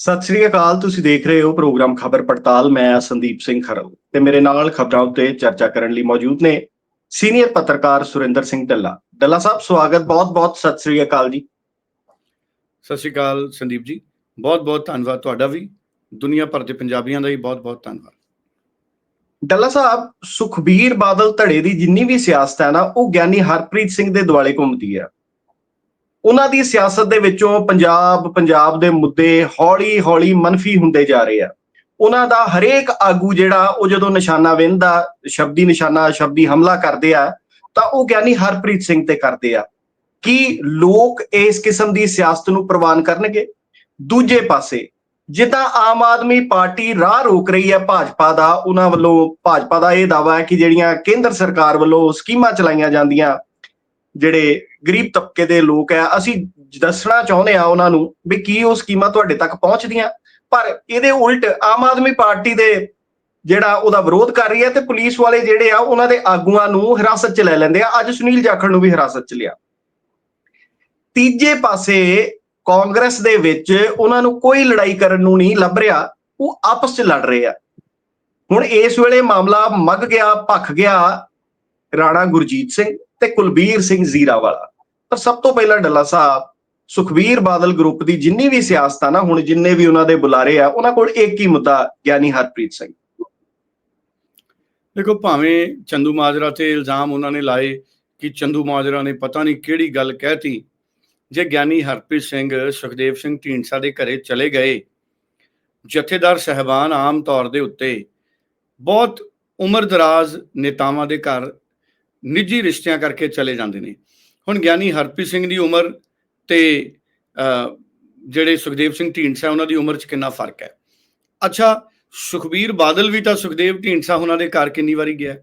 ਸਤਿ ਸ੍ਰੀ ਅਕਾਲ ਤੁਸੀਂ ਦੇਖ ਰਹੇ ਹੋ ਪ੍ਰੋਗਰਾਮ ਖਬਰ ਪੜਤਾਲ ਮੈਂ ਸੰਦੀਪ ਸਿੰਘ ਖਰਲ ਤੇ ਮੇਰੇ ਨਾਲ ਖਬਰਾਂ ਉੱਤੇ ਚਰਚਾ ਕਰਨ ਲਈ ਮੌਜੂਦ ਨੇ ਸੀਨੀਅਰ ਪੱਤਰਕਾਰ ਸੁਰਿੰਦਰ ਸਿੰਘ ਢੱਲਾ ਢੱਲਾ ਸਾਹਿਬ ਸਵਾਗਤ ਬਹੁਤ-ਬਹੁਤ ਸਤਿ ਸ੍ਰੀ ਅਕਾਲ ਜੀ। ਸਤਿ ਸ਼੍ਰੀ ਅਕਾਲ ਸੰਦੀਪ ਜੀ ਬਹੁਤ ਬਹੁਤ ਧੰਨਵਾਦ ਤੁਹਾਡਾ ਵੀ ਦੁਨੀਆ ਭਰ ਦੇ ਪੰਜਾਬੀਆਂ ਦਾ ਵੀ ਬਹੁਤ ਬਹੁਤ ਧੰਨਵਾਦ। ਢੱਲਾ ਸਾਹਿਬ ਸੁਖਬੀਰ ਬਾਦਲ ਧੜੇ ਦੀ ਜਿੰਨੀ ਵੀ ਸਿਆਸਤ ਹੈ ਨਾ ਉਹ ਗਿਆਨੀ ਹਰਪ੍ਰੀਤ ਸਿੰਘ ਦੇ ਦੁਆਲੇ ਘੁੰਮਦੀ ਹੈ। ਉਹਨਾਂ ਦੀ ਸਿਆਸਤ ਦੇ ਵਿੱਚੋਂ ਪੰਜਾਬ ਪੰਜਾਬ ਦੇ ਮੁੱਦੇ ਹੌਲੀ-ਹੌਲੀ ਮਨਫੀ ਹੁੰਦੇ ਜਾ ਰਹੇ ਆ। ਉਹਨਾਂ ਦਾ ਹਰੇਕ ਆਗੂ ਜਿਹੜਾ, ਉਹ ਜਦੋਂ ਨਿਸ਼ਾਨਾ ਵਿੰਦਾ, ਸ਼ਬਦੀ ਨਿਸ਼ਾਨਾ, ਸ਼ਬਦੀ ਹਮਲਾ ਕਰਦੇ ਆ, ਤਾਂ ਉਹ ਗਿਆਨੀ ਹਰਪ੍ਰੀਤ ਸਿੰਘ ਤੇ ਕਰਦੇ ਆ ਕਿ ਲੋਕ ਇਸ ਕਿਸਮ ਦੀ ਸਿਆਸਤ ਨੂੰ ਪ੍ਰਵਾਨ ਕਰਨਗੇ। ਦੂਜੇ ਪਾਸੇ, ਜਿੱਦਾਂ ਆਮ ਆਦਮੀ ਪਾਰਟੀ ਰਾਹ ਰੋਕ ਰਹੀ ਹੈ ਭਾਜਪਾ ਦਾ, ਉਹਨਾਂ ਵੱਲੋਂ, ਭਾਜਪਾ ਦਾ ਇਹ ਦਾਵਾ ਹੈ ਕਿ ਜਿਹੜੀਆਂ ਕੇਂਦਰ ਸਰਕਾਰ ਵੱਲੋਂ ਸਕੀਮਾਂ ਚਲਾਈਆਂ ਜਾਂਦੀਆਂ ਜਿਹੜੇ ਗਰੀਬ ਤਬਕੇ ਦੇ ਲੋਕ ਆ, ਅਸੀਂ ਦੱਸਣਾ ਚਾਹੁੰਦੇ ਆ ਉਹਨਾਂ ਨੂੰ ਵੀ ਕੀ ਉਹ ਸਕੀਮਾਂ ਤੁਹਾਡੇ ਤੱਕ ਪਹੁੰਚਦੀਆਂ। ਪਰ ਇਹਦੇ ਉਲਟ ਆਮ ਆਦਮੀ ਪਾਰਟੀ ਦੇ ਜਿਹੜਾ ਉਹਦਾ ਵਿਰੋਧ ਕਰ ਰਹੀ ਹੈ ਤੇ ਪੁਲਿਸ ਵਾਲੇ ਜਿਹੜੇ ਆ, ਉਹਨਾਂ ਦੇ ਆਗੂਆਂ ਨੂੰ ਹਿਰਾਸਤ 'ਚ ਲੈ ਲੈਂਦੇ ਆ। ਅੱਜ ਸੁਨੀਲ ਜਾਖੜ ਨੂੰ ਵੀ ਹਿਰਾਸਤ 'ਚ ਲਿਆ। ਤੀਜੇ ਪਾਸੇ ਕਾਂਗਰਸ ਦੇ ਵਿੱਚ ਉਹਨਾਂ ਨੂੰ ਕੋਈ ਲੜਾਈ ਕਰਨ ਨੂੰ ਨਹੀਂ ਲੱਭ ਰਿਹਾ, ਉਹ ਆਪਸ 'ਚ ਲੜ ਰਹੇ ਆ। ਹੁਣ ਇਸ ਵੇਲੇ ਮਾਮਲਾ ਮੱਗ ਗਿਆ, ਭਖ ਗਿਆ ਰਾਣਾ ਗੁਰਜੀਤ ਸਿੰਘ। ਤੇ ਕੁਲਬੀਰ ਸਿੰਘ ਜ਼ੀਰਾ ਵਾਲਾ। ਪਰ ਸਭ ਤੋਂ ਪਹਿਲਾਂ ਡੱਲਾ ਸਾਹਿਬ, ਸੁਖਵੀਰ ਬਾਦਲ ਗਰੁੱਪ ਦੀ ਜਿੰਨੀ ਵੀ ਸਿਆਸਤ ਆ ਨਾ, ਹੁਣ ਜਿੰਨੇ ਵੀ ਉਹਨਾਂ ਦੇ ਬੁਲਾਰੇ ਆ, ਉਹਨਾਂ ਕੋਲ ਇੱਕ ਹੀ ਮੁੱਦਾ ਗਿਆਨੀ ਹਰਪ੍ਰੀਤ ਸਿੰਘ। ਦੇਖੋ, ਭਾਵੇਂ ਚੰਦੂ ਮਾਜਰਾ ਤੇ ਇਲਜ਼ਾਮ ਉਹਨਾਂ ਨੇ ਲਾਏ ਕਿ ਚੰਦੂ ਮਾਜਰਾ ਨੇ ਪਤਾ ਨਹੀਂ ਕਿਹੜੀ ਗੱਲ ਕਹਿਤੀ ਜੇ ਗਿਆਨੀ ਹਰਪ੍ਰੀਤ ਸਿੰਘ, ਸੁਖਦੇਵ ਸਿੰਘ ਢੀਂਡਸਾ ਦੇ ਘਰੇ ਚਲੇ ਗਏ, ਜਥੇਦਾਰ ਸਹਿਬਾਨ ਆਮ ਤੌਰ ਦੇ ਉੱਤੇ ਬਹੁਤ ਉਮਰ ਦਰਾਜ਼ ਨੇਤਾਵਾਂ ਦੇ ਘਰ ਨਿੱਜੀ ਰਿਸ਼ਤਿਆਂ ਕਰਕੇ ਚਲੇ ਜਾਂਦੇ ਨੇ। ਹੁਣ ਗਿਆਨੀ ਹਰਪ੍ਰੀਤ ਸਿੰਘ ਦੀ ਉਮਰ ਤੇ ਜਿਹੜੇ ਸੁਖਦੇਵ ਸਿੰਘ ਢੀਂਡਸਾ ਉਹਨਾਂ ਦੀ ਉਮਰ 'ਚ ਕਿੰਨਾ ਫ਼ਰਕ ਹੈ? ਅੱਛਾ ਸੁਖਬੀਰ ਬਾਦਲ ਵੀ ਤਾਂ ਸੁਖਦੇਵ ਢੀਂਡਸਾ ਉਹਨਾਂ ਦੇ ਘਰ ਕਿੰਨੀ ਵਾਰੀ ਗਿਆ।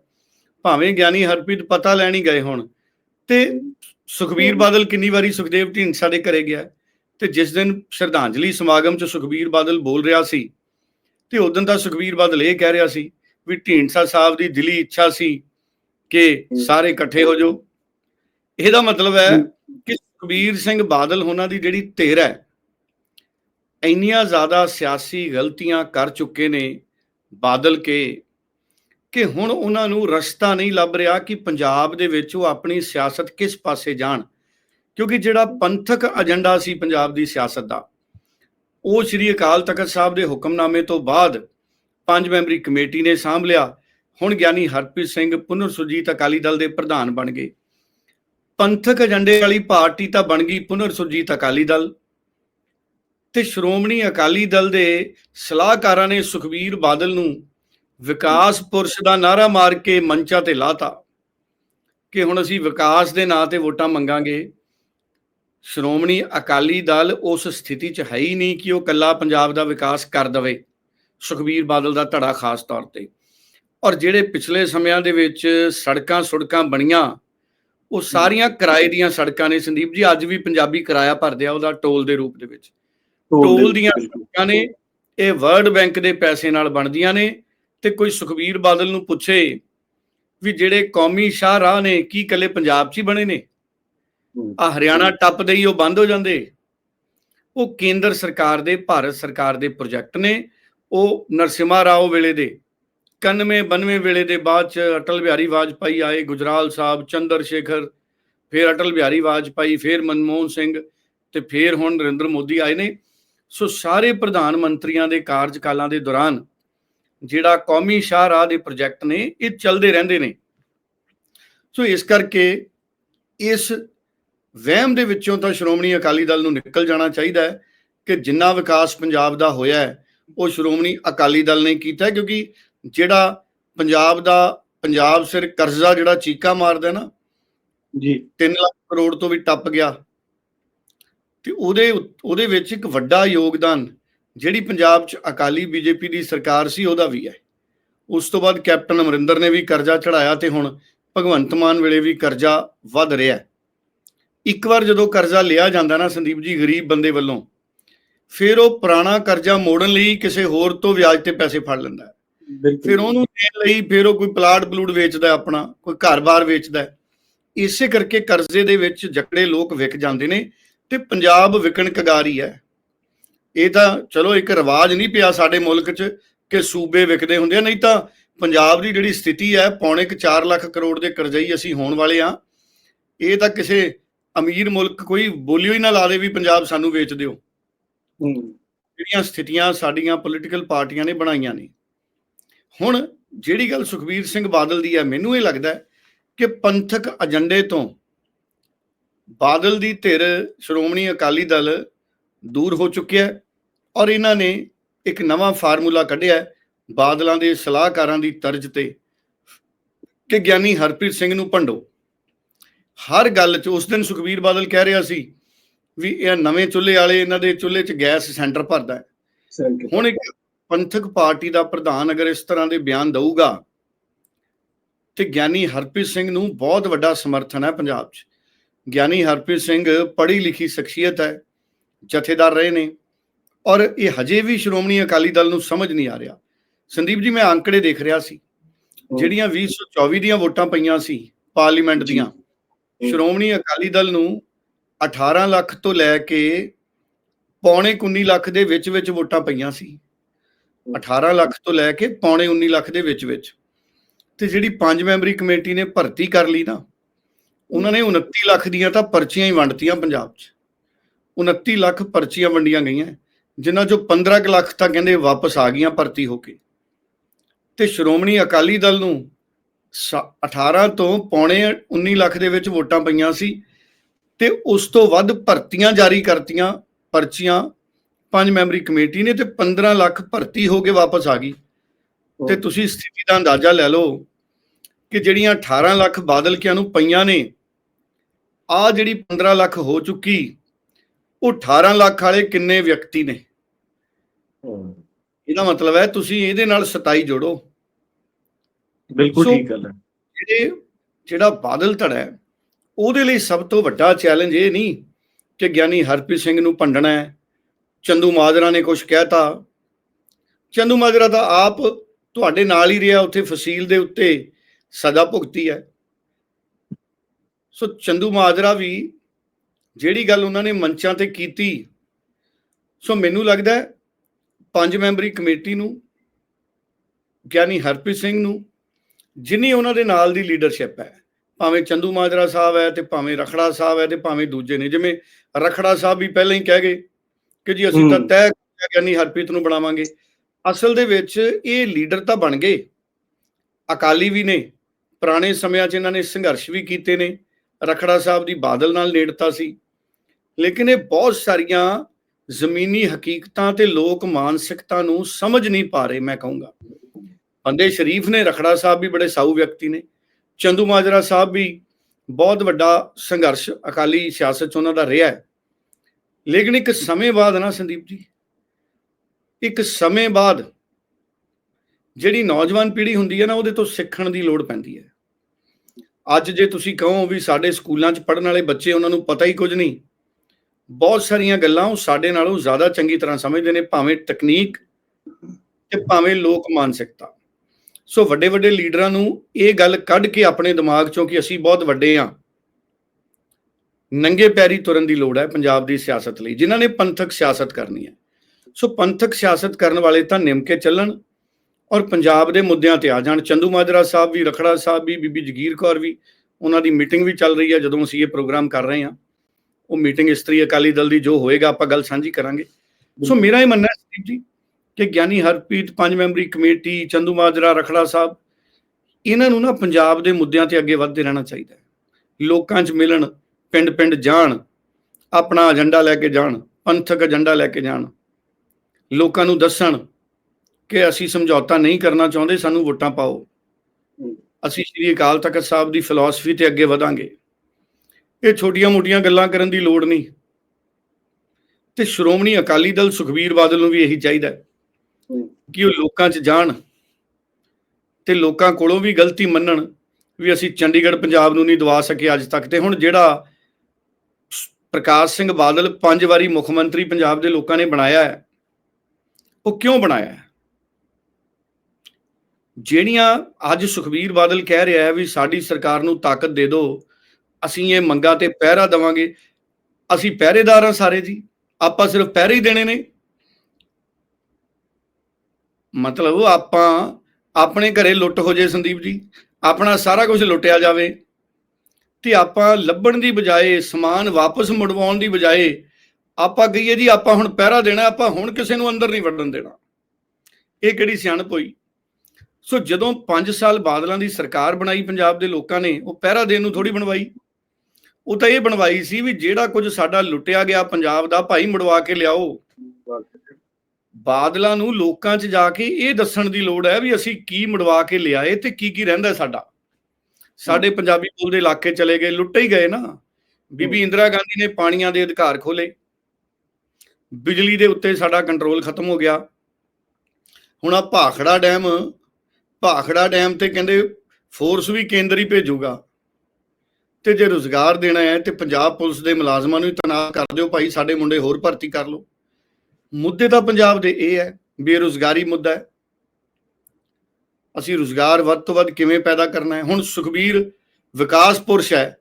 ਭਾਵੇਂ ਗਿਆਨੀ ਹਰਪ੍ਰੀਤ ਪਤਾ ਲੈਣ ਹੀ ਗਏ ਹੁਣ ਤੇ ਸੁਖਬੀਰ ਬਾਦਲ ਕਿੰਨੀ ਵਾਰੀ ਸੁਖਦੇਵ ਢੀਂਡਸਾ ਦੇ ਘਰੇ ਗਿਆ ਤੇ ਜਿਸ ਦਿਨ ਸ਼ਰਧਾਂਜਲੀ ਸਮਾਗਮ 'ਚ ਸੁਖਬੀਰ ਬਾਦਲ ਬੋਲ ਰਿਹਾ ਸੀ ਤੇ ਉਦੋਂ ਤਾਂ ਸੁਖਬੀਰ ਬਾਦਲ ਇਹ ਕਹਿ ਰਿਹਾ ਸੀ ਵੀ ਢੀਂਡਸਾ ਸਾਹਿਬ ਦੀ ਦਿਲੀ ਇੱਛਾ ਸੀ ਕਿ ਸਾਰੇ ਇਕੱਠੇ ਹੋ ਜਾਓ। ਇਹਦਾ ਮਤਲਬ ਹੈ ਕਿ ਸੁਖਬੀਰ ਸਿੰਘ ਬਾਦਲ ਉਹਨਾਂ ਦੀ ਜਿਹੜੀ ਧਿਰ ਹੈ ਇੰਨੀਆਂ ਜ਼ਿਆਦਾ ਸਿਆਸੀ ਗਲਤੀਆਂ ਕਰ ਚੁੱਕੇ ਨੇ ਬਾਦਲ ਕੇ ਕਿ ਹੁਣ ਉਹਨਾਂ ਨੂੰ ਰਸਤਾ ਨਹੀਂ ਲੱਭ ਰਿਹਾ ਕਿ ਪੰਜਾਬ ਦੇ ਵਿੱਚ ਉਹ ਆਪਣੀ ਸਿਆਸਤ ਕਿਸ ਪਾਸੇ ਜਾਣ। ਕਿਉਂਕਿ ਜਿਹੜਾ ਪੰਥਕ ਏਜੰਡਾ ਸੀ ਪੰਜਾਬ ਦੀ ਸਿਆਸਤ ਦਾ ਉਹ ਸ੍ਰੀ ਅਕਾਲ ਤਖਤ ਸਾਹਿਬ ਦੇ ਹੁਕਮਨਾਮੇ ਤੋਂ ਬਾਅਦ ਪੰਜ ਮੈਂਬਰੀ ਕਮੇਟੀ ਨੇ ਸਾਂਭ ਲਿਆ। ਹੁਣ ਗਿਆਨੀ ਹਰਪ੍ਰੀਤ ਸਿੰਘ ਪੁਨਰ ਸੁਰਜੀਤ ਅਕਾਲੀ ਦਲ ਦੇ ਪ੍ਰਧਾਨ ਬਣ ਗਏ। ਪੰਥਕ ਏਜੰਡੇ ਵਾਲੀ ਪਾਰਟੀ ਤਾਂ ਬਣ ਗਈ ਪੁਨਰ ਸੁਰਜੀਤ ਅਕਾਲੀ ਦਲ। ਤੇ ਸ਼੍ਰੋਮਣੀ ਅਕਾਲੀ ਦਲ ਦੇ ਸਲਾਹਕਾਰਾਂ ਨੇ ਸੁਖਬੀਰ ਬਾਦਲ ਨੂੰ ਵਿਕਾਸ ਪੁਰਸ਼ ਦਾ ਨਾਰਾ ਮਾਰ ਕੇ ਮੰਚਾਂ ਤੇ ਲਾਤਾ ਕਿ ਹੁਣ ਅਸੀਂ ਵਿਕਾਸ ਦੇ ਨਾਂ ਤੇ ਵੋਟਾਂ ਮੰਗਾਂਗੇ। ਸ਼੍ਰੋਮਣੀ ਅਕਾਲੀ ਦਲ ਉਸ ਸਥਿਤੀ 'ਚ ਹੈ ਹੀ ਨਹੀਂ ਕਿ ਉਹ ਕੱਲਾ ਪੰਜਾਬ ਦਾ ਵਿਕਾਸ ਕਰ ਦਵੇ। ਸੁਖਬੀਰ ਬਾਦਲ ਦਾ ਧੜਾ ਖਾਸ ਤੌਰ ਤੇ। ਔਰ ਜਿਹੜੇ ਪਿਛਲੇ ਸਮਿਆਂ ਦੇ ਵਿੱਚ ਸੜਕਾਂ ਸੁੜਕਾਂ ਬਣੀਆਂ ਉਹ ਸਾਰੀਆਂ ਕਿਰਾਏ ਦੀਆਂ ਸੜਕਾਂ ਨੇ ਸੰਦੀਪ ਜੀ ਅੱਜ ਵੀ ਪੰਜਾਬੀ ਕਿਰਾਇਆ ਭਰਦੇ ਆ ਉਹਦਾ ਟੋਲ ਦੇ ਰੂਪ ਦੇ ਵਿੱਚ। ਟੋਲ ਦੀਆਂ ਸੜਕਾਂ ਨੇ ਇਹ ਵਰਲਡ ਬੈਂਕ ਦੇ ਪੈਸੇ ਨਾਲ ਬਣਦੀਆਂ ਨੇ ਤੇ ਕੋਈ ਸੁਖਬੀਰ ਬਾਦਲ ਨੂੰ ਪੁੱਛੇ ਵੀ ਜਿਹੜੇ ਕੌਮੀ ਸ਼ਾਹਰਾਹ ਨੇ ਕੀ ਕੱਲੇ ਪੰਜਾਬ 'ਚ ਹੀ ਬਣੇ ਨੇ? ਆ ਹਰਿਆਣਾ ਟੱਪਦੇ ਹੀ ਉਹ ਬੰਦ ਹੋ ਜਾਂਦੇ। ਉਹ ਕੇਂਦਰ ਸਰਕਾਰ ਦੇ ਭਾਰਤ ਸਰਕਾਰ ਦੇ ਪ੍ਰੋਜੈਕਟ ਨੇ ਉਹ ਨਰਸਿਮਹਾ ਰਾਓ ਵੇਲੇ ਦੇ। 91 92 ਵੇਲੇ ਦੇ ਬਾਅਦ ਚ ਅਟਲ ਬਿਹਾਰੀ ਵਾਜਪਾਈ ਆਏ, ਗੁਜਰਾਲ ਸਾਹਿਬ, ਚੰਦਰ ਸ਼ੇਖਰ, ਫਿਰ ਅਟਲ ਬਿਹਾਰੀ ਵਾਜਪਾਈ, ਫਿਰ ਮਨਮੋਹਨ ਸਿੰਘ ਤੇ ਫਿਰ ਹੁਣ ਨਰਿੰਦਰ ਮੋਦੀ ਆਏ ਨੇ। ਸੋ ਸਾਰੇ ਪ੍ਰਧਾਨ ਮੰਤਰੀਆਂ ਦੇ ਕਾਰਜਕਾਲਾਂ ਦੇ ਦੌਰਾਨ ਜਿਹੜਾ ਕੌਮੀ ਸ਼ਾਹਰਾਹ ਦੇ ਪ੍ਰੋਜੈਕਟ ਨੇ, ਇਹ ਚੱਲਦੇ ਰਹਿੰਦੇ ਨੇ। ਸੋ ਇਸ ਕਰਕੇ ਇਸ ਵਹਿਮ ਦੇ ਵਿੱਚੋਂ ਤਾਂ ਸ਼੍ਰੋਮਣੀ ਅਕਾਲੀ ਦਲ ਨੂੰ ਨਿਕਲ ਜਾਣਾ ਚਾਹੀਦਾ ਹੈ ਕਿ ਜਿੰਨਾ ਵਿਕਾਸ ਪੰਜਾਬ ਦਾ ਹੋਇਆ ਹੈ, ਉਹ ਸ਼੍ਰੋਮਣੀ ਅਕਾਲੀ ਦਲ ਨੇ ਕੀਤਾ ਕਿਉਂਕਿ ਜਿਹੜਾ ਪੰਜਾਬ ਦਾ ਪੰਜਾਬ ਸਿਰ ਕਰਜ਼ਾ ਜਿਹੜਾ ਚੀਕਾ ਮਾਰਦਾ ਨਾ ਜੀ। 3 ਲੱਖ ਕਰੋੜ ਤੋਂ ਵੀ ਟੱਪ ਗਿਆ। ਤੇ ਉਹਦੇ ਉਹਦੇ ਵਿੱਚ ਇੱਕ ਵੱਡਾ ਯੋਗਦਾਨ ਜਿਹੜੀ ਪੰਜਾਬ 'ਚ ਅਕਾਲੀ ਬੀਜੇਪੀ ਦੀ ਸਰਕਾਰ ਸੀ ਉਹਦਾ ਵੀ ਹੈ। ਉਸ ਤੋਂ ਬਾਅਦ ਕੈਪਟਨ ਅਮਰਿੰਦਰ ਨੇ ਵੀ ਕਰਜ਼ਾ ਚੜਾਇਆ ਤੇ ਹੁਣ ਭਗਵੰਤ ਮਾਨ ਵੇਲੇ ਵੀ ਕਰਜ਼ਾ ਵੱਧ ਰਿਹਾ ਇੱਕ ਵਾਰ ਜਦੋਂ ਕਰਜ਼ਾ ਲਿਆ ਜਾਂਦਾ ਨਾ ਸੰਦੀਪ ਜੀ ਗਰੀਬ ਬੰਦੇ ਵੱਲੋਂ ਫਿਰ ਉਹ ਪੁਰਾਣਾ ਕਰਜ਼ਾ ਮੋੜਨ ਲਈ ਕਿਸੇ ਹੋਰ ਤੋਂ ਵਿਆਜ ਤੇ ਪੈਸੇ ਫੜ ਲੈਂਦਾ ਫਿਰ ਉਹਨੂੰ ਦੇਣ ਲਈ ਫਿਰ ਉਹ ਕੋਈ ਪਲਾਟ ਪਲੂਟ ਵੇਚਦਾ ਆਪਣਾ ਕੋਈ ਘਰ-ਬਾਰ ਵੇਚਦਾ ਇਸੇ ਕਰਕੇ ਕਰਜ਼ੇ ਦੇ ਵਿੱਚ ਜਕੜੇ ਲੋਕ ਵਿਕ ਜਾਂਦੇ ਨੇ ਤੇ ਪੰਜਾਬ ਵਿਕਣ ਕਗਾਰੀ ਹੈ। ਇਹ ਤਾਂ ਚਲੋ ਇੱਕ ਰਿਵਾਜ ਨਹੀਂ ਪਿਆ ਸਾਡੇ ਮੁਲਕ 'ਚ ਕਿ ਸੂਬੇ ਵਿਕਦੇ ਹੁੰਦੇ ਨਹੀਂ ਤਾਂ ਪੰਜਾਬ ਦੀ ਜਿਹੜੀ ਸਥਿਤੀ ਹੈ ਪੌਣੇ ਕੁ 4 ਲੱਖ ਕਰੋੜ ਦੇ ਕਰਜ਼ਈ ਅਸੀਂ ਹੋਣ ਵਾਲੇ ਆ ਇਹ ਤਾਂ ਕਿਸੇ ਅਮੀਰ ਮੁਲਕ ਕੋਈ ਬੋਲਿਓ ਹੀ ਨਾ ਲਾ ਦੇ ਵੀ ਪੰਜਾਬ ਸਾਨੂੰ ਵੇਚ ਦਿਓ। ਜਿਹੜੀਆਂ ਸਥਿਤੀਆਂ ਸਾਡੀਆਂ ਪੋਲੀਟੀਕਲ ਪਾਰਟੀਆਂ ਨੇ ਬਣਾਈਆਂ ਨੇ। ਹੁਣ ਜਿਹੜੀ ਗੱਲ ਸੁਖਬੀਰ ਸਿੰਘ ਬਾਦਲ ਦੀ ਹੈ ਮੈਨੂੰ ਇਹ ਲੱਗਦਾ ਕਿ ਪੰਥਕ ਏਜੰਡੇ ਤੋਂ ਬਾਦਲ ਦੀ ਧਿਰ ਸ਼੍ਰੋਮਣੀ ਅਕਾਲੀ ਦਲ ਦੂਰ ਹੋ ਚੁੱਕਿਆ ਹੈ ਔਰ ਇਹਨਾਂ ਨੇ ਇੱਕ ਨਵਾਂ ਫਾਰਮੂਲਾ ਕੱਢਿਆ ਬਾਦਲਾਂ ਦੇ ਸਲਾਹਕਾਰਾਂ ਦੀ ਤਰਜ਼ ਤੇ ਕਿ ਗਿਆਨੀ ਹਰਪ੍ਰੀਤ ਸਿੰਘ ਨੂੰ ਭੰਡੋ। ਹਰ ਗੱਲ 'ਚ ਉਸ ਦਿਨ ਸੁਖਬੀਰ ਬਾਦਲ ਕਹਿ ਰਿਹਾ ਸੀ ਵੀ ਇਹ ਨਵੇਂ ਚੁੱਲ੍ਹੇ ਵਾਲੇ ਇਹਨਾਂ ਦੇ ਚੁੱਲ੍ਹੇ 'ਚ ਗੈਸ ਸੈਂਟਰ ਭਰਦਾ ਹੈ। ਹੁਣ ਇੱਕ ਪੰਥਕ ਪਾਰਟੀ ਦਾ ਪ੍ਰਧਾਨ ਅਗਰ ਇਸ ਤਰ੍ਹਾਂ ਦੇ ਬਿਆਨ ਦਊਗਾ ਤੇ ਗਿਆਨੀ ਹਰਪ੍ਰੀਤ ਸਿੰਘ ਨੂੰ ਬਹੁਤ ਵੱਡਾ ਸਮਰਥਨ ਹੈ ਪੰਜਾਬ 'ਚ। ਗਿਆਨੀ ਹਰਪ੍ਰੀਤ ਸਿੰਘ ਪੜ੍ਹੀ ਲਿਖੀ ਸ਼ਖਸੀਅਤ ਹੈ ਜਥੇਦਾਰ ਰਹੇ ਨੇ ਔਰ ਇਹ ਹਜੇ ਵੀ ਸ਼੍ਰੋਮਣੀ ਅਕਾਲੀ ਦਲ ਨੂੰ ਸਮਝ ਨਹੀਂ ਆ ਰਿਹਾ। ਸੰਦੀਪ ਜੀ ਮੈਂ ਅੰਕੜੇ ਦੇਖ ਰਿਹਾ ਸੀ ਜਿਹੜੀਆਂ 2024 ਦੀਆਂ ਵੋਟਾਂ ਪਈਆਂ ਸੀ ਪਾਰਲੀਮੈਂਟ ਦੀਆਂ ਸ਼੍ਰੋਮਣੀ ਅਕਾਲੀ ਦਲ ਨੂੰ 18 ਲੱਖ ਤੋਂ ਲੈ ਕੇ ਪੌਣੇ 19 ਲੱਖ ਦੇ ਵਿੱਚ ਵਿੱਚ ਵੋਟਾਂ ਪਈਆਂ ਸੀ। 18 ਲੱਖ ਤੋਂ ਲੈ ਕੇ ਪੌਣੇ 19 ਲੱਖ ਦੇ ਵਿੱਚ ਵਿੱਚ। ਤੇ ਜਿਹੜੀ ਪੰਜ ਮੈਂਬਰੀ ਕਮੇਟੀ ਨੇ ਭਰਤੀ ਕਰ ਲਈ ਨਾ, ਉਹਨਾਂ ਨੇ 29 ਲੱਖ ਦੀਆਂ ਤਾਂ ਪਰਚੀਆਂ ਹੀ ਵੰਡਤੀਆਂ ਪੰਜਾਬ 'ਚ। 29 ਲੱਖ ਪਰਚੀਆਂ ਵੰਡੀਆਂ ਗਈਆਂ, ਜਿਨ੍ਹਾਂ ਚੋਂ 15 ਕੁ ਲੱਖ ਤਾਂ ਕਹਿੰਦੇ ਵਾਪਸ ਆ ਗਈਆਂ ਭਰਤੀ ਹੋ ਕੇ। ਤੇ ਸ਼੍ਰੋਮਣੀ ਅਕਾਲੀ ਦਲ ਨੂੰ ਸ- 18 ਤੋਂ ਪੌਣੇ 19 ਲੱਖ ਦੇ ਵਿੱਚ ਵੋਟਾਂ ਪਈਆਂ ਸੀ, ਤੇ ਉਸ ਤੋਂ ਵੱਧ ਭਰਤੀਆਂ ਜਾਰੀ ਕਰਤੀਆਂ, ਪਰਚੀਆਂ ਪੰਜ ਮੈਂਬਰੀ ਕਮੇਟੀ ਨੇ ਤੇ 15 ਲੱਖ ਭਰਤੀ ਹੋ ਕੇ ਵਾਪਸ ਆ ਗਈ। ਤੇ ਤੁਸੀਂ ਸਥਿਤੀ ਦਾ ਅੰਦਾਜ਼ਾ ਲੈ ਲਓ ਕਿ ਜਿਹੜੀਆਂ 18 ਲੱਖ ਬਾਦਲਕਿਆਂ ਨੂੰ ਪਈਆਂ ਨੇ ਆ ਜਿਹੜੀ 15 ਲੱਖ ਹੋ ਚੁੱਕੀ ਉਹ 18 ਲੱਖ ਵਾਲੇ ਕਿੰਨੇ ਵਿਅਕਤੀ ਨੇ? ਇਹਦਾ ਮਤਲਬ ਹੈ ਤੁਸੀਂ ਇਹਦੇ ਨਾਲ 27 ਜੋੜੋ। ਬਿਲਕੁਲ ਠੀਕ ਗੱਲ ਹੈ। ਜਿਹੜੇ ਜਿਹੜਾ ਬਾਦਲ ਧੜਾ ਹੈ ਉਹਦੇ ਲਈ ਸਭ ਤੋਂ ਵੱਡਾ ਚੈਲੰਜ ਇਹ ਨਹੀਂ ਕਿ ਗਿਆਨੀ ਹਰਪ੍ਰੀਤ ਸਿੰਘ ਨੂੰ ਭੰਡਣਾ ਹੈ। ਚੰਦੂ ਮਾਜਰਾ ਨੇ ਕੁਝ ਕਹਿਤਾ। ਚੰਦੂ ਮਾਜਰਾ ਤਾਂ ਆਪ ਤੁਹਾਡੇ ਨਾਲ ਹੀ ਰਿਹਾ, ਉੱਥੇ ਫਸੀਲ ਦੇ ਉੱਤੇ ਸਦਾ ਭੁਗਤੀ ਹੈ। ਸੋ ਚੰਦੂ ਮਾਜਰਾ ਵੀ ਜਿਹੜੀ ਗੱਲ ਉਹਨਾਂ ਨੇ ਮੰਚਾਂ ਤੇ ਕੀਤੀ, ਸੋ ਮੈਨੂੰ ਲੱਗਦਾ ਪੰਜ ਮੈਂਬਰੀ ਕਮੇਟੀ ਨੂੰ, ਗਿਆਨੀ ਹਰਪ੍ਰੀਤ ਸਿੰਘ ਨੂੰ, ਜਿੰਨੀ ਉਹਨਾਂ ਦੇ ਨਾਲ ਦੀ ਲੀਡਰਸ਼ਿਪ ਹੈ, ਭਾਵੇਂ ਚੰਦੂ ਮਾਜਰਾ ਸਾਹਿਬ ਹੈ ਤੇ ਭਾਵੇਂ ਰਖੜਾ ਸਾਹਿਬ ਹੈ ਤੇ ਭਾਵੇਂ ਦੂਜੇ ਨੇ, ਜਿਵੇਂ ਰਖੜਾ ਸਾਹਿਬ ਵੀ ਪਹਿਲਾਂ ਹੀ ਕਹਿ ਗਏ ਕਿ ਜੀ ਅਸੀਂ ਤਾਂ। ਤੈਅ ਗਿਆਨੀ ਹਰਪ੍ਰੀਤ ਨੂੰ ਬਣਾਵਾਂਗੇ। ਅਸਲ ਦੇ ਵਿੱਚ ਇਹ ਲੀਡਰ ਤਾਂ ਬਣ ਗਏ। ਅਕਾਲੀ ਵੀ ਨੇ ਪੁਰਾਣੇ ਸਮਿਆਂ 'ਚ ਇਹਨਾਂ ਨੇ ਸੰਘਰਸ਼ ਵੀ ਕੀਤੇ ਨੇ। ਰਖੜਾ ਸਾਹਿਬ ਦੀ ਬਾਦਲ ਨਾਲ ਨੇੜਤਾ ਸੀ। ਲੇਕਿਨ ਇਹ ਬਹੁਤ ਸਾਰੀਆਂ ਜ਼ਮੀਨੀ ਹਕੀਕਤਾਂ ਤੇ ਲੋਕ ਮਾਨਸਿਕਤਾ ਨੂੰ ਸਮਝ ਨਹੀਂ ਪਾ ਰਹੇ ਮੈਂ ਕਹੂੰਗਾ। ਬੰਦੇ ਸ਼ਰੀਫ ਨੇ ਰਖੜਾ ਸਾਹਿਬ ਵੀ ਬੜੇ ਸਾਊ ਵਿਅਕਤੀ ਨੇ। ਚੰਦੂ ਮਾਜਰਾ ਸਾਹਿਬ ਵੀ ਬਹੁਤ ਵੱਡਾ ਸੰਘਰਸ਼ ਅਕਾਲੀ ਸਿਆਸਤ 'ਚ ਉਹਨਾਂ ਦਾ ਰਿਹਾ ਹੈ। ਲੇਕਿਨ ਇੱਕ ਸਮੇਂ ਬਾਅਦ ਨਾ ਸੰਦੀਪ ਜੀ, ਇੱਕ ਸਮੇਂ ਬਾਅਦ ਜਿਹੜੀ ਨੌਜਵਾਨ ਪੀੜ੍ਹੀ ਹੁੰਦੀ ਹੈ ਨਾ, ਉਹਦੇ ਤੋਂ ਸਿੱਖਣ ਦੀ ਲੋੜ ਪੈਂਦੀ ਹੈ। ਅੱਜ ਜੇ ਤੁਸੀਂ ਕਹੋ ਵੀ ਸਾਡੇ ਸਕੂਲਾਂ 'ਚ ਪੜ੍ਹਨ ਵਾਲੇ ਬੱਚੇ ਉਹਨਾਂ ਨੂੰ ਪਤਾ ਹੀ ਕੁਝ ਨਹੀਂ, ਬਹੁਤ ਸਾਰੀਆਂ ਗੱਲਾਂ ਉਹ ਸਾਡੇ ਨਾਲੋਂ ਜ਼ਿਆਦਾ ਚੰਗੀ ਤਰ੍ਹਾਂ ਸਮਝਦੇ ਨੇ, ਭਾਵੇਂ ਤਕਨੀਕ ਤੇ ਭਾਵੇਂ ਲੋਕ ਮਾਨਸਿਕਤਾ। ਸੋ ਵੱਡੇ ਵੱਡੇ ਲੀਡਰਾਂ ਨੂੰ ਇਹ ਗੱਲ ਕੱਢ ਕੇ ਆਪਣੇ ਦਿਮਾਗ ਚੋਂ ਕਿ ਅਸੀਂ ਬਹੁਤ ਵੱਡੇ ਆ ਨੰਗੇ ਪੈਰੀ ਤੁਰਨ ਦੀ ਲੋੜ ਹੈ ਪੰਜਾਬ ਦੀ ਸਿਆਸਤ ਲਈ ਜਿਨ੍ਹਾਂ ਨੇ ਪੰਥਕ ਸਿਆਸਤ ਕਰਨੀ ਹੈ। ਸੋ ਪੰਥਕ ਸਿਆਸਤ ਕਰਨ ਵਾਲੇ ਤਾਂ ਨਿਮ ਕੇ ਚੱਲਣ ਔਰ ਪੰਜਾਬ ਦੇ ਮੁੱਦਿਆਂ ਤੇ ਆ ਜਾਣ। ਚੰਦੂ ਮਾਜਰਾ ਸਾਹਿਬ ਵੀ ਰਖੜਾ ਸਾਹਿਬ ਵੀ ਬੀਬੀ ਜਗੀਰ ਕੌਰ ਵੀ ਉਹਨਾਂ ਦੀ ਮੀਟਿੰਗ ਵੀ ਚੱਲ ਰਹੀ ਹੈ ਜਦੋਂ ਅਸੀਂ ਇਹ ਪ੍ਰੋਗਰਾਮ ਕਰ ਰਹੇ ਹਾਂ। ਉਹ ਮੀਟਿੰਗ ਇਸਤਰੀ ਅਕਾਲੀ ਦਲ ਦੀ ਜੋ ਹੋਏਗਾ ਆਪਾਂ ਗੱਲ ਸਾਂਝੀ ਕਰਾਂਗੇ। ਸੋ ਮੇਰਾ ਇਹ ਮੰਨਣਾ ਹੈ ਸੰਦੀਪ ਜੀ ਕਿ ਗਿਆਨੀ ਹਰਪ੍ਰੀਤ ਪੰਜ ਮੈਂਬਰੀ ਕਮੇਟੀ ਚੰਦੂ ਮਾਜਰਾ ਰਖੜਾ ਸਾਹਿਬ ਇਹਨਾਂ ਨੂੰ ਨਾ ਪੰਜਾਬ ਦੇ ਮੁੱਦਿਆਂ ਤੇ ਅੱਗੇ ਵਧਦੇ ਰਹਿਣਾ ਚਾਹੀਦਾ ਲੋਕਾਂ 'ਚ ਮਿਲਣ ਪਿੰਡ-ਪਿੰਡ ਜਾਣ ਆਪਣਾ ਏਜੰਡਾ ਲੈ ਕੇ ਜਾਣ ਪੰਥਕ ਏਜੰਡਾ ਲੈ ਕੇ ਜਾਣ। ਲੋਕਾਂ ਨੂੰ ਦੱਸਣ ਕਿ ਅਸੀਂ ਸਮਝੌਤਾ ਨਹੀਂ ਕਰਨਾ ਚਾਹੁੰਦੇ ਸਾਨੂੰ ਵੋਟਾਂ ਪਾਓ। ਅਸੀਂ ਸ਼੍ਰੀ ਅਕਾਲ ਤਖਤ ਸਾਹਿਬ ਦੀ ਫਿਲਾਸਫੀ ਤੇ ਅੱਗੇ ਵਧਾਂਗੇ। ਇਹ ਛੋਟੀਆਂ-ਮੋਟੀਆਂ ਗੱਲਾਂ ਕਰਨ ਦੀ ਲੋੜ ਨਹੀਂ। ਤੇ ਸ਼੍ਰੋਮਣੀ ਅਕਾਲੀ ਦਲ ਸੁਖਬੀਰ ਬਾਦਲ ਨੂੰ ਵੀ ਇਹੀ ਚਾਹੀਦਾ ਕਿ ਉਹ ਲੋਕਾਂ 'ਚ ਜਾਣ ਤੇ ਲੋਕਾਂ ਕੋਲੋਂ ਵੀ ਗਲਤੀ ਮੰਨਣ ਵੀ ਅਸੀਂ ਚੰਡੀਗੜ੍ਹ ਪੰਜਾਬ ਨੂੰ ਨਹੀਂ ਦਵਾ ਸਕੇ ਅੱਜ ਤੱਕ। ਤੇ ਹੁਣ ਜਿਹੜਾ ਪ੍ਰਕਾਸ਼ ਸਿੰਘ ਬਾਦਲ ਪੰਜ ਵਾਰੀ ਮੁੱਖ ਮੰਤਰੀ ਪੰਜਾਬ ਦੇ ਲੋਕਾਂ ਨੇ ਬਣਾਇਆ ਹੈ। ਉਹ ਕਿਉਂ ਬਣਾਇਆ ਹੈ? ਜਿਹੜੀਆਂ ਅੱਜ ਸੁਖਬੀਰ ਬਾਦਲ ਕਹਿ ਰਿਹਾ ਹੈ ਵੀ ਸਾਡੀ ਸਰਕਾਰ ਨੂੰ ਤਾਕਤ ਦੇ ਦਿਓ, ਅਸੀਂ ਇਹ ਮੰਗਾ ਤੇ ਪਹਿਰਾ ਦੇਵਾਂਗੇ। ਅਸੀਂ ਪਹਿਰੇਦਾਰ ਹਾਂ ਸਾਰੇ ਜੀ, ਆਪਾਂ ਸਿਰਫ ਪਹਿਰੇ ਹੀ ਦੇਣੇ ਨੇ। ਮਤਲਬ ਆਪਾਂ ਆਪਣੇ ਘਰੇ ਲੁੱਟ ਹੋ ਜੇ ਸੰਦੀਪ ਜੀ, ਆਪਣਾ ਸਾਰਾ ਕੁਝ ਲੁੱਟਿਆ ਜਾਵੇ। ਤੇ ਆਪਾਂ ਲੱਭਣ ਦੀ ਬਜਾਏ, ਸਮਾਨ ਵਾਪਸ ਮੁੜਵਾਉਣ ਦੀ ਬਜਾਏ ਆਪਾਂ ਕਹੀਏ ਜੀ, ਆਪਾਂ ਹੁਣ ਪਹਿਰਾ ਦੇਣਾ, ਆਪਾਂ ਹੁਣ ਕਿਸੇ ਨੂੰ ਅੰਦਰ ਨਹੀਂ ਵੜਨ ਦੇਣਾ। ਇਹ ਕਿਹੜੀ ਸਿਆਣਪ ਹੋਈ? ਸੋ ਜਦੋਂ 5 ਸਾਲ ਬਾਦਲਾਂ ਦੀ ਸਰਕਾਰ ਬਣਾਈ ਪੰਜਾਬ ਦੇ ਲੋਕਾਂ ਨੇ, ਉਹ ਪਹਿਰਾ ਦੇਣ ਨੂੰ ਥੋੜੀ ਬਣਵਾਈ। ਉਹ ਤਾਂ ਇਹ ਬਣਵਾਈ ਸੀ ਵੀ ਜਿਹੜਾ ਕੁਝ ਸਾਡਾ ਲੁੱਟਿਆ ਗਿਆ ਪੰਜਾਬ ਦਾ ਭਾਈ ਮੁੜਵਾ ਕੇ ਲਿਆਓ। ਬਾਦਲਾਂ ਨੂੰ ਲੋਕਾਂ 'ਚ ਜਾ ਕੇ ਇਹ ਦੱਸਣ ਦੀ ਲੋੜ ਹੈ ਵੀ ਅਸੀਂ ਕੀ ਮੁੜਵਾ ਕੇ ਲਿਆਏ ਤੇ ਕੀ ਕੀ ਰਹਿੰਦਾ ਸਾਡਾ। ਸਾਡੇ ਪੰਜਾਬੀ ਬੋਲਦੇ ਇਲਾਕੇ ਚਲੇ ਗਏ ਲੁੱਟੇ ਹੀ ਗਏ ਨਾ। ਬੀਬੀ ਇੰਦਰਾ ਗਾਂਧੀ ਨੇ ਪਾਣੀਆਂ ਦੇ ਅਧਿਕਾਰ ਖੋਲੇ ਬਿਜਲੀ ਦੇ ਉੱਤੇ ਸਾਡਾ ਕੰਟਰੋਲ ਖਤਮ ਹੋ ਗਿਆ। ਹੁਣ ਆ ਭਾਖੜਾ ਡੈਮ ਭਾਖੜਾ ਡੈਮ ਤੇ ਕਹਿੰਦੇ ਫੋਰਸ ਵੀ ਕੇਂਦਰ ਹੀ ਭੇਜੂਗਾ। ਤੇ ਜੇ ਰੋਜ਼ਗਾਰ ਦੇਣਾ ਹੈ ਤੇ ਪੰਜਾਬ ਪੁਲਿਸ ਦੇ ਮੁਲਾਜ਼ਮਾਂ ਨੂੰ ਹੀ ਤਨਾਤ ਕਰ ਦਿਓ ਭਾਈ ਸਾਡੇ ਮੁੰਡੇ ਹੋਰ ਭਰਤੀ ਕਰ ਲਓ। ਮੁੱਦੇ ਤਾਂ ਪੰਜਾਬ ਦੇ ਇਹ ਹੈ ਬੇਰੁਜ਼ਗਾਰੀ ਮੁੱਦਾ ਹੈ। ਅਸੀਂ ਰੋਜ਼ਗਾਰ ਵੱਧ ਤੋਂ ਵੱਧ ਕਿਵੇਂ ਪੈਦਾ ਕਰਨਾ ਹੈ? ਹੁਣ ਸੁਖਬੀਰ ਵਿਕਾਸ ਪੁਰਸ਼ ਹੈ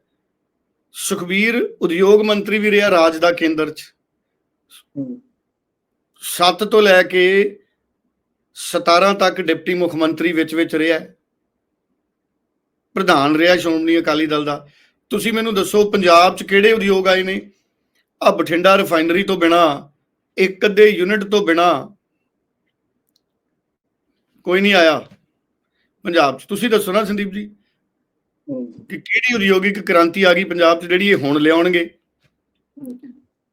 ਸੁਖਬੀਰ ਉਦਯੋਗ ਮੰਤਰੀ ਵੀ ਰਿਹਾ ਰਾਜ ਦਾ ਕੇਂਦਰ 'ਚ। 7 ਤੋਂ ਲੈ ਕੇ 17 ਤੱਕ ਡਿਪਟੀ ਮੁੱਖ ਮੰਤਰੀ ਵਿੱਚ ਵਿੱਚ ਰਿਹਾ ਪ੍ਰਧਾਨ ਰਿਹਾ ਸ਼੍ਰੋਮਣੀ ਅਕਾਲੀ ਦਲ ਦਾ। ਤੁਸੀਂ ਮੈਨੂੰ ਦੱਸੋ, ਪੰਜਾਬ 'ਚ ਕਿਹੜੇ ਉਦਯੋਗ ਆਏ ਨੇ? ਆ ਬਠਿੰਡਾ ਰਿਫਾਈਨਰੀ ਤੋਂ ਬਿਨਾ, ਇੱਕ ਅੱਧੇ ਯੂਨਿਟ ਤੋਂ ਬਿਨਾ ਕੋਈ ਨਹੀਂ ਆਇਆ। ਪੰਜਾਬ 'ਚ। ਤੁਸੀਂ ਦੱਸੋ ਨਾ ਸੰਦੀਪ ਜੀ, ਕਿ ਕਿਹੜੀ ਉਦਯੋਗਿਕ ਕ੍ਰਾਂਤੀ ਆ ਗਈ ਪੰਜਾਬ 'ਚ ਜਿਹੜੀ ਇਹ ਹੁਣ ਲਿਆਉਣਗੇ?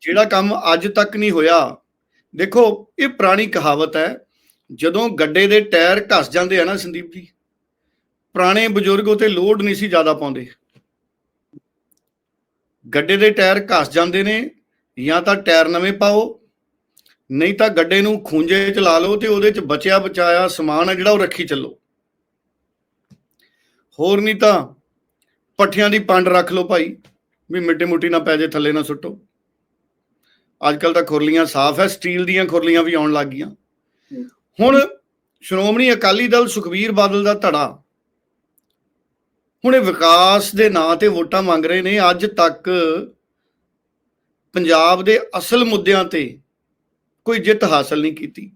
ਜਿਹੜਾ ਕੰਮ ਅੱਜ ਤੱਕ ਨਹੀਂ ਹੋਇਆ। ਦੇਖੋ, ਇਹ ਪੁਰਾਣੀ ਕਹਾਵਤ ਹੈ, ਜਦੋਂ ਗੱਡੇ ਦੇ ਟਾਇਰ ਘਸ ਜਾਂਦੇ ਆ ਨਾ ਸੰਦੀਪ ਜੀ, ਪੁਰਾਣੇ ਬਜ਼ੁਰਗ ਉਤੇ ਲੋਡ ਨਹੀਂ ਸੀ ਜ਼ਿਆਦਾ ਪਾਉਂਦੇ। ਗੱਡੇ ਦੇ ਟਾਇਰ ਘਸ ਜਾਂਦੇ ਨੇ, ਜਾਂ ਤਾਂ ਟਾਇਰ ਨਵੇਂ ਪਾਓ, ਨਹੀਂ ਤਾਂ ਗੱਡੇ ਨੂੰ ਖੂੰਜੇ ਚ ਲਾ ਲਓ ਤੇ ਉਹਦੇ ਚ ਬਚਿਆ ਬਚਾਇਆ ਸਮਾਨ ਹੈ ਜਿਹੜਾ ਉਹ ਰੱਖੀ ਚੱਲੋ। ਹੋਰ ਨਹੀਂ ਤਾਂ ਪੱਠਿਆਂ ਦੀ ਪੰਡ ਰੱਖ ਲਓ ਭਾਈ, ਵੀ ਮਿੱਟੀ ਮੁੱਟੀ ਨਾ ਪੈ ਜੇ, ਥੱਲੇ ਨਾ ਸੁੱਟੋ। ਅੱਜ ਕੱਲ ਤਾਂ ਖੁਰਲੀਆਂ ਸਾਫ਼ ਹੈ ਸਟੀਲ ਦੀਆਂ ਖੁਰਲੀਆਂ ਵੀ ਆਉਣ ਲੱਗ ਗਈਆਂ। ਹੁਣ ਸ਼੍ਰੋਮਣੀ ਅਕਾਲੀ ਦਲ ਸੁਖਬੀਰ ਬਾਦਲ ਦਾ ਧੜਾ। ਹੁਣ ਇਹ ਵਿਕਾਸ ਦੇ ਨਾਂ ਤੇ ਵੋਟਾਂ ਮੰਗ ਰਹੇ ਨੇ, ਅੱਜ ਤੱਕ ਪੰਜਾਬ ਦੇ ਅਸਲ ਮੁੱਦਿਆਂ ਤੇ ਕੋਈ ਜਿੱਤ ਹਾਸਲ ਨਹੀਂ ਕੀਤੀ।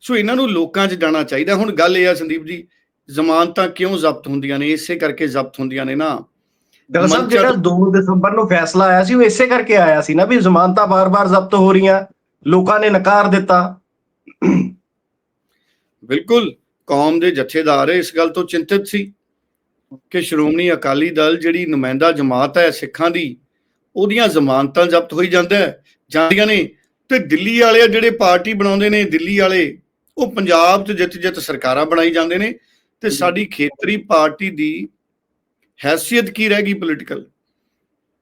ਸੋ ਇਹਨਾਂ ਨੂੰ ਲੋਕਾਂ 'ਚ ਜਾਣਾ ਚਾਹੀਦਾ। ਹੁਣ ਗੱਲ ਇਹ ਆ ਸੰਦੀਪ ਜੀ ਜ਼ਮਾਨਤਾਂ ਕਿਉਂ ਜ਼ਬਤ ਹੁੰਦੀਆਂ ਨੇ? ਇਸੇ ਕਰਕੇ ਜ਼ਬਤ ਹੁੰਦੀਆਂ ਨੇ ਨਾ। ਸਾਹਿਬ ਮੰਚਾਂ ਜਿਹੜਾ 2 ਦਸੰਬਰ ਨੂੰ ਫੈਸਲਾ ਆਇਆ ਸੀ ਉਹ ਇਸੇ ਕਰਕੇ ਆਇਆ ਸੀ ਨਾ ਵੀ ਜ਼ਮਾਨਤਾਂ ਬਾਰ-ਬਾਰ ਜ਼ਬਤ ਹੋ ਰਹੀਆਂ ਲੋਕਾਂ ਨੇ ਨਕਾਰ ਦਿੱਤਾ। ਬਿਲਕੁਲ ਕੌਮ ਦੇ ਜਥੇਦਾਰ ਇਸ ਗੱਲ ਤੋਂ ਚਿੰਤਿਤ ਸੀ ਕਿ ਸ਼੍ਰੋਮਣੀ ਅਕਾਲੀ ਦਲ ਜਿਹੜੀ ਨੁਮਾਇੰਦਾ ਜਮਾਤ ਹੈ ਸਿੱਖਾਂ ਦੀ ਉਹਦੀਆਂ ਜ਼ਮਾਨਤਾਂ ਜ਼ਬਤ ਹੋਈ ਜਾਂਦਾ ਜਾਂਦੀਆਂ ਨੇ। ਤੇ ਦਿੱਲੀ ਵਾਲੇ ਜਿਹੜੇ ਪਾਰਟੀ ਬਣਾਉਂਦੇ ਨੇ ਦਿੱਲੀ ਵਾਲੇ ਉਹ ਪੰਜਾਬ 'ਚ ਜਿੱਤ ਜਿੱਤ ਸਰਕਾਰਾਂ ਬਣਾਈ ਜਾਂਦੇ ਨੇ। ਤੇ ਸਾਡੀ ਖੇਤਰੀ ਪਾਰਟੀ ਦੀ ਹੈਸੀਅਤ ਕੀ ਰਹਿ ਗਈ ਪੋਲੀਟੀਕਲ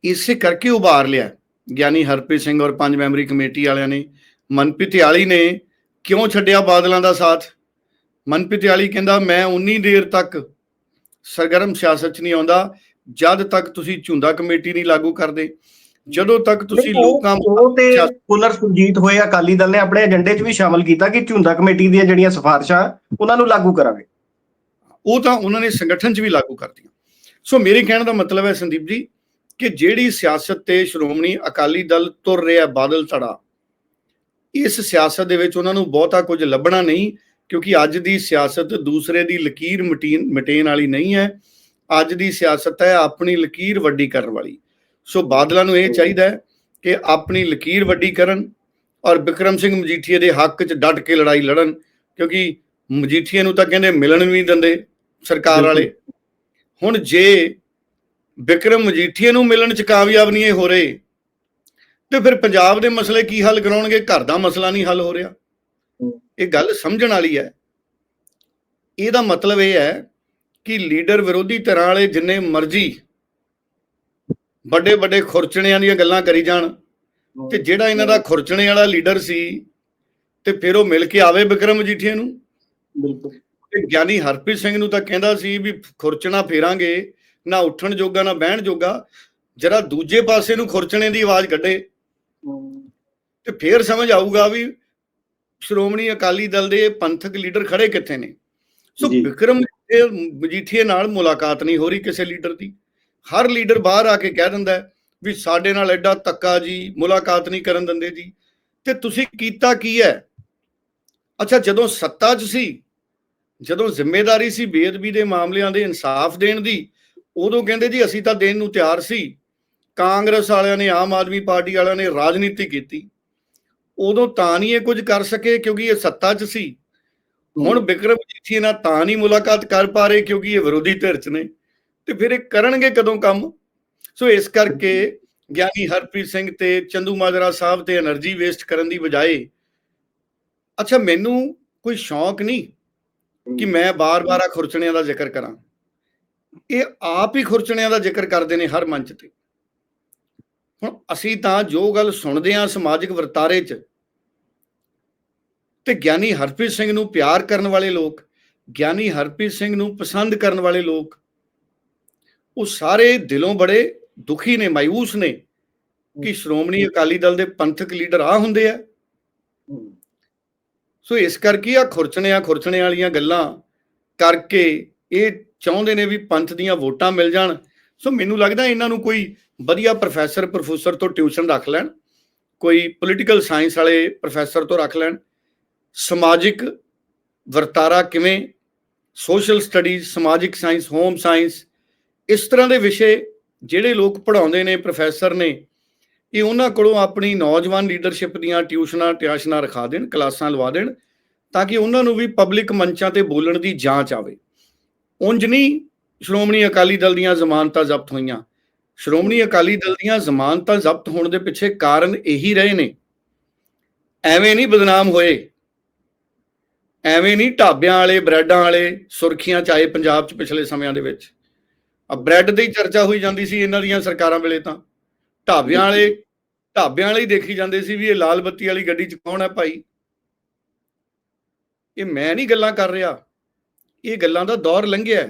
ਇਸੇ ਕਰਕੇ ਉਭਾਰ ਲਿਆ। ਗਿਆਨੀ ਹਰਪ੍ਰੀਤ ਸਿੰਘ ਔਰ ਪੰਜ ਮੈਂਬਰੀ ਕਮੇਟੀ ਵਾਲਿਆਂ ਨੇ ਮਨਪ੍ਰੀਤ ਆਲੀ ਨੇ ਕਿਉਂ ਛੱਡਿਆ ਬਾਦਲਾਂ ਦਾ ਸਾਥ? ਮਨਪ੍ਰੀਤ ਆਲੀ ਕਹਿੰਦਾ ਮੈਂ ਉਨੀ ਦੇਰ ਤੱਕ ਸਰਗਰਮ ਸਿਆਸਤ 'ਚ ਨਹੀਂ ਆਉਂਦਾ ਜਦ ਤੱਕ ਤੁਸੀਂ ਝੁੰਦਾ ਕਮੇਟੀ ਨਹੀਂ ਲਾਗੂ ਕਰਦੇ। ਜਦੋਂ ਤੱਕ ਤੁਸੀਂ ਲੋਕਾਂ ਉਹ ਤੇ ਪੁਨਰ ਸੁਰਜੀਤ ਹੋਏ ਅਕਾਲੀ ਦਲ ਨੇ ਆਪਣੇ ਏਜੰਡੇ 'ਚ ਵੀ ਸ਼ਾਮਲ ਕੀਤਾ ਕਿ ਝੁੰਦਾ ਕਮੇਟੀ ਦੀਆਂ ਜਿਹੜੀਆਂ ਸਿਫਾਰਿਸ਼ਾਂ ਉਹਨਾਂ ਨੂੰ ਲਾਗੂ ਕਰਾਂਗੇ। ਉਹ ਤਾਂ ਉਹਨਾਂ ਨੇ ਸੰਗਠਨ 'ਚ ਵੀ ਲਾਗੂ ਕਰਤੀਆਂ। ਸੋ ਮੇਰੇ ਕਹਿਣ ਦਾ ਮਤਲਬ ਹੈ ਸੰਦੀਪ ਜੀ ਕਿ ਜਿਹੜੀ ਸਿਆਸਤ ਤੇ ਸ਼੍ਰੋਮਣੀ ਅਕਾਲੀ ਦਲ ਤੁਰ ਰਿਹਾ ਬਾਦਲ ਧੜਾ ਇਸ ਸਿਆਸਤ ਦੇ ਵਿੱਚ ਉਹਨਾਂ ਨੂੰ ਬਹੁਤਾ ਕੁਝ ਲੱਭਣਾ ਨਹੀਂ ਕਿਉਂਕਿ ਅੱਜ ਦੀ ਸਿਆਸਤ ਦੂਸਰੇ ਦੀ ਲਕੀਰ ਮਟੀਨ ਮਟੇਨ ਵਾਲੀ ਨਹੀਂ ਹੈ। ਅੱਜ ਦੀ ਸਿਆਸਤ ਹੈ ਆਪਣੀ ਲਕੀਰ ਵੱਡੀ ਕਰਨ ਵਾਲੀ। ਸੋ ਬਾਦਲਾਂ ਨੂੰ ਇਹ ਚਾਹੀਦਾ ਹੈ ਕਿ ਆਪਣੀ ਲਕੀਰ ਵੱਡੀ ਕਰਨ ਔਰ ਵਿਕਰਮ ਸਿੰਘ ਮਜੀਠੀਏ ਦੇ ਹੱਕ 'ਚ ਡਟ ਕੇ ਲੜਾਈ ਲੜਨ ਕਿਉਂਕਿ ਮਜੀਠੀਏ ਨੂੰ ਤਾਂ ਕਹਿੰਦੇ ਮਿਲਣ ਵੀ ਨਹੀਂ ਦਿੰਦੇ। ਸਰਕਾਰ ਵਾਲੇ। ਹੁਣ ਜੇ ਵਿਕਰਮ ਮਜੀਠੀਏ ਨੂੰ ਮਿਲਣ 'ਚ ਕਾਮਯਾਬ ਨਹੀਂ ਇਹ ਹੋ ਰਹੇ ਤੇ ਫਿਰ ਪੰਜਾਬ ਦੇ ਮਸਲੇ ਕੀ ਹੱਲ ਕਰਾਉਣਗੇ? ਘਰ ਦਾ ਮਸਲਾ ਨਹੀਂ ਹੱਲ ਹੋ ਰਿਹਾ। ਇਹ ਗੱਲ ਸਮਝਣ ਵਾਲੀ ਹੈ। ਇਹਦਾ ਮਤਲਬ ਇਹ ਹੈ ਕਿ ਲੀਡਰ ਵਿਰੋਧੀ ਧਿਰਾਂ ਵਾਲੇ ਜਿੰਨੇ ਮਰਜ਼ੀ ਵੱਡੇ ਵੱਡੇ ਖੁਰਚਣਿਆਂ ਦੀਆਂ ਗੱਲਾਂ ਕਰੀ ਜਾਣ ਤੇ ਜਿਹੜਾ ਇਹਨਾਂ ਦਾ ਖੁਰਚਣੇ ਵਾਲਾ ਲੀਡਰ ਸੀ ਤੇ ਫਿਰ ਉਹ ਮਿਲ ਕੇ ਆਵੇ ਵਿਕਰਮ ਮਜੀਠੀਏ ਨੂੰ। ਬਿਲਕੁਲ। ਤੇ ਗਿਆਨੀ ਹਰਪ੍ਰੀਤ ਸਿੰਘ ਨੂੰ ਤਾਂ ਕਹਿੰਦਾ ਸੀ ਵੀ ਖੁਰਚਣਾ ਫੇਰਾਂਗੇ ਨਾ ਉੱਠਣ ਜੋਗਾ ਨਾ ਬਹਿਣ ਜੋਗਾ ਜਰਾ ਦੂਜੇ ਪਾਸੇ ਨੂੰ ਖੁਰਚਣੇ ਦੀ ਆਵਾਜ਼ ਕੱਢੇ। ਤੇ ਫੇਰ ਸਮਝ ਆਊਗਾ ਵੀ ਸ਼੍ਰੋਮਣੀ ਅਕਾਲੀ ਦਲ ਦੇ ਪੰਥਕ ਲੀਡਰ ਖੜੇ ਕਿੱਥੇ ਨੇ। ਸੋ। ਵਿਕਰਮ ਮਜੀਠੀਏ ਨਾਲ ਮੁਲਾਕਾਤ ਨਹੀਂ ਹੋ ਰਹੀ ਕਿਸੇ ਲੀਡਰ ਦੀ। ਹਰ ਲੀਡਰ ਬਾਹਰ ਆ ਕੇ ਕਹਿ ਦਿੰਦਾ ਵੀ ਸਾਡੇ ਨਾਲ ਐਡਾ ਤੱਕਾ ਜੀ ਮੁਲਾਕਾਤ ਨਹੀਂ ਕਰਨ ਦਿੰਦੇ ਜੀ। ਤੇ ਤੁਸੀਂ ਕੀਤਾ ਕੀ ਹੈ? ਅੱਛਾ ਜਦੋਂ ਸੱਤਾ 'ਚ ਸੀ ਜਦੋਂ ਜ਼ਿੰਮੇਦਾਰੀ ਸੀ ਬੇਅਦਬੀ ਦੇ ਮਾਮਲਿਆਂ ਦੇ ਇਨਸਾਫ ਦੇਣ ਦੀ ਉਦੋਂ ਕਹਿੰਦੇ ਜੀ ਅਸੀਂ ਤਾਂ ਦੇਣ ਨੂੰ ਤਿਆਰ ਸੀ। ਕਾਂਗਰਸ ਵਾਲਿਆਂ ਨੇ ਆਮ ਆਦਮੀ ਪਾਰਟੀ ਵਾਲਿਆਂ ਨੇ ਰਾਜਨੀਤੀ ਕੀਤੀ। ਉਦੋਂ ਤਾਂ ਨਹੀਂ ਇਹ ਕੁਝ ਕਰ ਸਕੇ ਕਿਉਂਕਿ ਇਹ ਸੱਤਾ 'ਚ ਸੀ। ਹੁਣ ਵਿਕਰਮ ਜੀਠੀ ਨਾਲ ਤਾਂ ਨਹੀਂ ਮੁਲਾਕਾਤ ਕਰ ਪਾ ਰਹੇ ਕਿਉਂਕਿ ਇਹ ਵਿਰੋਧੀ ਧਿਰ 'ਚ ਨੇ। ਤੇ ਫਿਰ ਇਹ ਕਰਨਗੇ ਕਦੋਂ ਕੰਮ? ਸੋ ਇਸ ਕਰਕੇ ਗਿਆਨੀ ਹਰਪ੍ਰੀਤ ਸਿੰਘ ਤੇ ਚੰਦੂ ਮਾਜਰਾ ਸਾਹਿਬ ਤੇ એનર્ਜੀ ਵੇਸਟ ਕਰਨ ਦੀ ਬਜਾਏ ਅੱਛਾ ਮੈਨੂੰ ਕੋਈ ਸ਼ੌਂਕ ਨਹੀਂ। ਕਿ ਮੈਂ ਬਾਰ-ਬਾਰ ਆ ਖੁਰਚਣਿਆਂ ਦਾ ਜ਼ਿਕਰ ਕਰਾਂ। ਇਹ ਆਪ ਹੀ ਖੁਰਚਣਿਆਂ ਦਾ ਜ਼ਿਕਰ ਕਰਦੇ ਨੇ ਹਰ ਮੰਚ ਤੇ। ਹੁਣ ਅਸੀਂ ਤਾਂ ਜੋ ਗੱਲ ਸੁਣਦੇ ਹਾਂ ਸਮਾਜਿਕ ਵਰਤਾਰੇ 'ਚ, ਤੇ ਗਿਆਨੀ ਹਰਪ੍ਰੀਤ ਸਿੰਘ ਨੂੰ ਪਿਆਰ ਕਰਨ ਵਾਲੇ ਲੋਕ, ਗਿਆਨੀ ਹਰਪ੍ਰੀਤ ਸਿੰਘ ਨੂੰ ਪਸੰਦ ਕਰਨ ਵਾਲੇ ਲੋਕ, ਉਹ ਸਾਰੇ ਦਿਲੋਂ ਬੜੇ ਦੁਖੀ ਨੇ ਮਾਇੂਸ ਨੇ ਕਿ ਸ਼੍ਰੋਮਣੀ ਅਕਾਲੀ ਦਲ ਦੇ ਪੰਥਕ ਲੀਡਰ ਆ ਹੁੰਦੇ ਆ। ਸੋ ਇਸ ਕਰਕੇ ਆ ਖੁਰਚਣਿਆਂ ਖੁਰਚਣੇ ਵਾਲੀਆਂ ਗੱਲਾਂ ਕਰਕੇ ਇਹ ਚਾਹੁੰਦੇ ਨੇ ਵੀ ਪੰਥ ਦੀਆਂ ਵੋਟਾਂ ਮਿਲ ਜਾਣ। ਸੋ ਮੈਨੂੰ ਲੱਗਦਾ ਇਹਨਾਂ ਨੂੰ ਕੋਈ ਵਧੀਆ ਪ੍ਰੋਫੈਸਰ ਪ੍ਰੋਫੈਸਰ ਤੋਂ ਟਿਊਸ਼ਨ ਰੱਖ ਲੈਣ, ਕੋਈ ਪੋਲੀਟੀਕਲ ਸਾਇੰਸ ਵਾਲੇ ਪ੍ਰੋਫੈਸਰ ਤੋਂ ਰੱਖ ਲੈਣ, ਸਮਾਜਿਕ ਵਰਤਾਰਾ ਕਿਵੇਂ ਸੋਸ਼ਲ ਸਟੱਡੀਜ਼ ਸਮਾਜਿਕ ਸਾਇੰਸ ਹੋਮ ਸਾਇੰਸ ਇਸ ਤਰ੍ਹਾਂ ਦੇ ਵਿਸ਼ੇ ਜਿਹੜੇ ਲੋਕ ਪੜ੍ਹਾਉਂਦੇ ਨੇ ਪ੍ਰੋਫੈਸਰ ਨੇ ਇਹ ਉਹਨਾਂ ਕੋਲੋਂ ਆਪਣੀ ਨੌਜਵਾਨ ਲੀਡਰਸ਼ਿਪ ਦੀਆਂ ਟਿਊਸ਼ਨਾਂ, ਟਿਆਸ਼ਨਾਂ ਰਖਾ ਦੇਣ, ਕਲਾਸਾਂ ਲਵਾ ਦੇਣ ਤਾਂ ਕਿ ਉਹਨਾਂ ਨੂੰ ਵੀ ਪਬਲਿਕ ਮੰਚਾਂ ਤੇ ਬੋਲਣ ਦੀ ਜਾਂਚ ਆਵੇ। ਉਂਝ ਨਹੀਂ ਸ਼੍ਰੋਮਣੀ ਅਕਾਲੀ ਦਲ ਦੀਆਂ ਜ਼ਮਾਨਤਾਂ ਜ਼ਬਤ ਹੋਈਆਂ। ਸ਼੍ਰੋਮਣੀ ਅਕਾਲੀ ਦਲ ਦੀਆਂ ਜ਼ਮਾਨਤਾਂ ਜ਼ਬਤ ਹੋਣ ਦੇ ਪਿੱਛੇ ਕਾਰਨ ਇਹੀ ਰਹੇ ਨੇ। ਐਵੇਂ ਨਹੀਂ ਬਦਨਾਮ ਹੋਏ। ਐਵੇਂ ਨਹੀਂ ਢਾਬਿਆਂ ਵਾਲੇ, ਬ੍ਰੈਡਾਂ ਵਾਲੇ ਸੁਰਖੀਆਂ ਚਾਏ ਪੰਜਾਬ 'ਚ ਪਿਛਲੇ ਸਮਿਆਂ ਦੇ ਵਿੱਚ। ਆ ਬ੍ਰੈਡ ਦੀ ਚਰਚਾ ਹੋਈ ਜਾਂਦੀ ਸੀ ਇਹਨਾਂ ਦੀਆਂ ਸਰਕਾਰਾਂ ਵੇਲੇ ਤਾਂ। ਢਾਬਿਆਂ ਵਾਲੇ ਢਾਬਿਆਂ ਵਾਲੇ ਹੀ ਦੇਖੀ ਜਾਂਦੇ ਸੀ ਵੀ ਇਹ ਲਾਲ ਬੱਤੀ ਵਾਲੀ ਗੱਡੀ 'ਚ ਕੌਣ ਹੈ ਭਾਈ। ਇਹ ਮੈਂ ਨਹੀਂ ਗੱਲਾਂ ਕਰ ਰਿਹਾ। ਇਹ ਗੱਲਾਂ ਦਾ ਦੌਰ ਲੰਘਿਆ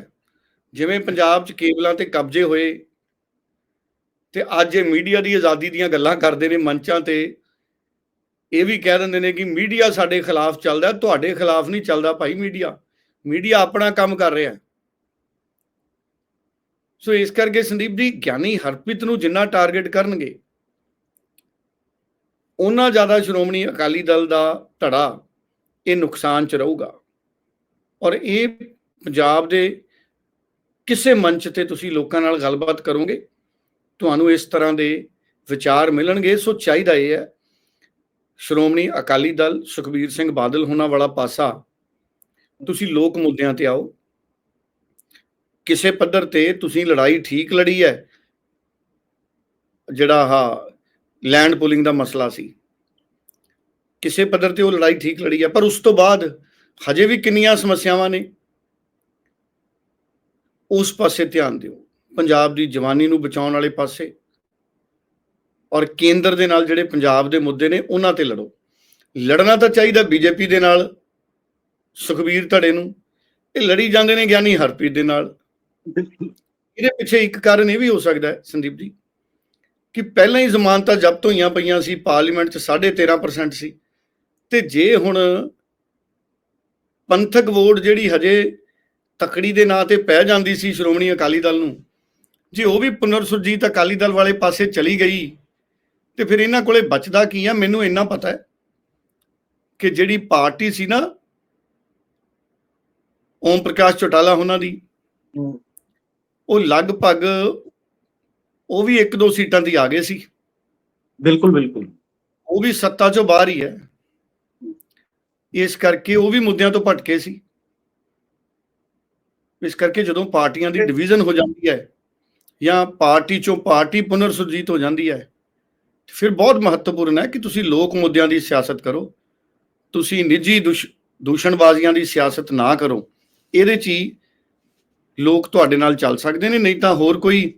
ਜਿਵੇਂ ਪੰਜਾਬ 'ਚ ਕੇਬਲਾਂ ਤੇ ਕਬਜ਼ੇ ਹੋਏ, ਤੇ ਅੱਜ ਇਹ ਮੀਡੀਆ ਦੀ ਆਜ਼ਾਦੀ ਦੀਆਂ ਗੱਲਾਂ ਕਰਦੇ ਨੇ ਮੰਚਾਂ ਤੇ, ਇਹ ਵੀ ਕਹਿ ਦਿੰਦੇ ਨੇ ਕਿ ਮੀਡੀਆ ਸਾਡੇ ਖਿਲਾਫ ਚੱਲਦਾ, ਤੁਹਾਡੇ ਖਿਲਾਫ ਨਹੀਂ ਚੱਲਦਾ ਭਾਈ ਮੀਡੀਆ। ਮੀਡੀਆ ਆਪਣਾ ਕੰਮ ਕਰ ਰਿਹਾ। ਸੋ ਇਸ ਕਰਕੇ ਸੰਦੀਪ ਜੀ, ਗਿਆਨੀ ਹਰਪ੍ਰੀਤ ਨੂੰ ਜਿੰਨਾ ਟਾਰਗੇਟ ਕਰਨਗੇ ਉਹਨਾਂ ਜ਼ਿਆਦਾ ਸ਼੍ਰੋਮਣੀ ਅਕਾਲੀ ਦਲ ਦਾ ਧੜਾ ਇਹ ਨੁਕਸਾਨ ਚ ਰਹੂਗਾ। ਔਰ ਇਹ ਪੰਜਾਬ ਦੇ ਕਿਸੇ ਮੰਚ ਤੇ ਤੁਸੀਂ ਲੋਕਾਂ ਨਾਲ ਗੱਲਬਾਤ ਕਰੋਗੇ, ਤੁਹਾਨੂੰ ਇਸ ਤਰ੍ਹਾਂ ਦੇ ਵਿਚਾਰ ਮਿਲਣਗੇ। ਸੋ ਚਾਹੀਦਾ ਇਹ ਹੈ, ਸ਼੍ਰੋਮਣੀ ਅਕਾਲੀ ਦਲ ਸੁਖਬੀਰ ਸਿੰਘ ਬਾਦਲ ਹੋਣਾ ਵਾਲਾ ਪਾਸਾ, ਤੁਸੀਂ ਲੋਕ ਮੁੱਦਿਆਂ ਤੇ ਆਓ। ਕਿਸੇ ਪੱਧਰ ਤੇ ਤੁਸੀਂ ਲੜਾਈ ਠੀਕ ਲੜੀ ਹੈ? ਜਿਹੜਾ ਆ ਲੈਂਡ ਪੁਲਿੰਗ ਦਾ ਮਸਲਾ ਸੀ। ਕਿਸੇ ਪੱਧਰ ਤੇ ਉਹ ਲੜਾਈ ਠੀਕ ਲੜੀ ਹੈ, ਪਰ ਉਸ ਤੋਂ ਬਾਅਦ ਹਜੇ ਵੀ ਕਿੰਨੀਆਂ ਸਮੱਸਿਆਵਾਂ ਨੇ? ਉਸ ਪਾਸੇ ਧਿਆਨ ਦਿਓ। ਪੰਜਾਬ ਦੀ ਜਵਾਨੀ ਨੂੰ ਬਚਾਉਣ ਵਾਲੇ ਪਾਸੇ ਔਰ ਕੇਂਦਰ ਦੇ ਨਾਲ ਜਿਹੜੇ ਪੰਜਾਬ ਦੇ ਮੁੱਦੇ ਨੇ, ਉਹਨਾਂ ਤੇ ਲੜੋ। ਲੜਨਾ ਤਾਂ ਚਾਹੀਦਾ ਬੀਜੇਪੀ ਦੇ ਨਾਲ, ਸੁਖਬੀਰ ਧੜੇ ਨੂੰ। ਇਹ ਲੜੀ ਜਾਂਦੇ ਨੇ ਗਿਆਨੀ ਹਰਪ੍ਰੀਤ ਦੇ ਨਾਲ। ਇਹਦੇ ਪਿੱਛੇ ਇੱਕ ਕਾਰਨ ਇਹ ਵੀ ਹੋ ਸਕਦਾ ਹੈ, ਸੰਦੀਪ ਜੀ, ਕਿ ਪਹਿਲਾਂ ਹੀ ਜ਼ਮਾਨਤਾਂ ਜ਼ਬਤ ਹੋਈਆਂ ਪਈਆਂ ਸੀ, ਪਾਰਲੀਮੈਂਟ 'ਚ 13.5% ਸੀ। ਤੇ ਜੇ ਹੁਣ ਪੰਥਕ ਵੋਟ ਜਿਹੜੀ ਹਜੇ ਤਕੜੀ ਦੇ ਨਾਂ ਤੇ ਪੈ ਜਾਂਦੀ ਸੀ ਸ਼੍ਰੋਮਣੀ ਅਕਾਲੀ ਦਲ ਨੂੰ, ਜੇ ਉਹ ਵੀ ਪੁਨਰ ਸੁਰਜੀਤ ਅਕਾਲੀ ਦਲ ਵਾਲੇ ਪਾਸੇ ਚਲੀ ਗਈ, ਤੇ ਫਿਰ ਇਹਨਾਂ ਕੋਲੇ ਬਚਦਾ ਕੀ ਆ? ਮੈਨੂੰ ਇੰਨਾ ਪਤਾ ਹੈ ਕਿ ਜਿਹੜੀ ਪਾਰਟੀ ਸੀ ਨਾ, ਓਮ ਪ੍ਰਕਾਸ਼ ਚੌਟਾਲਾ ਉਹਨਾਂ ਦੀ ਉਹ ਲਗਭਗ ਉਹ ਵੀ ਇੱਕ ਦੋ ਸੀਟਾਂ ਦੀ ਆ ਗਏ ਸੀ। ਬਿਲਕੁਲ ਬਿਲਕੁਲ। ਉਹ ਵੀ ਸੱਤਾ ਚੋਂ ਬਾਹਰ ਹੀ ਹੈ। ਇਸ ਕਰਕੇ ਉਹ ਵੀ ਮੁੱਦਿਆਂ ਤੋਂ ਭਟਕੇ ਸੀ। ਇਸ ਕਰਕੇ ਜਦੋਂ ਪਾਰਟੀਆਂ ਦੀ ਡਿਵੀਜ਼ਨ ਹੋ ਜਾਂਦੀ ਹੈ ਜਾਂ ਪਾਰਟੀ ਚੋਂ ਪਾਰਟੀ ਪੁਨਰ ਸੁਰਜੀਤ ਹੋ ਜਾਂਦੀ ਹੈ ਫਿਰ ਬਹੁਤ ਮਹੱਤਵਪੂਰਨ ਹੈ ਕਿ ਤੁਸੀਂ ਲੋਕ ਮੁੱਦਿਆਂ ਦੀ ਸਿਆਸਤ ਕਰੋ। ਤੁਸੀਂ ਨਿੱਜੀ ਦੂਸ਼ਣਬਾਜ਼ੀਆਂ ਦੀ ਸਿਆਸਤ ਨਾ ਕਰੋ। ਇਹਦੇ 'ਚ ਹੀ ਲੋਕ ਤੁਹਾਡੇ ਨਾਲ ਚੱਲ ਸਕਦੇ ਨੇ ਨਹੀਂ ਤਾਂ ਹੋਰ ਕੋਈ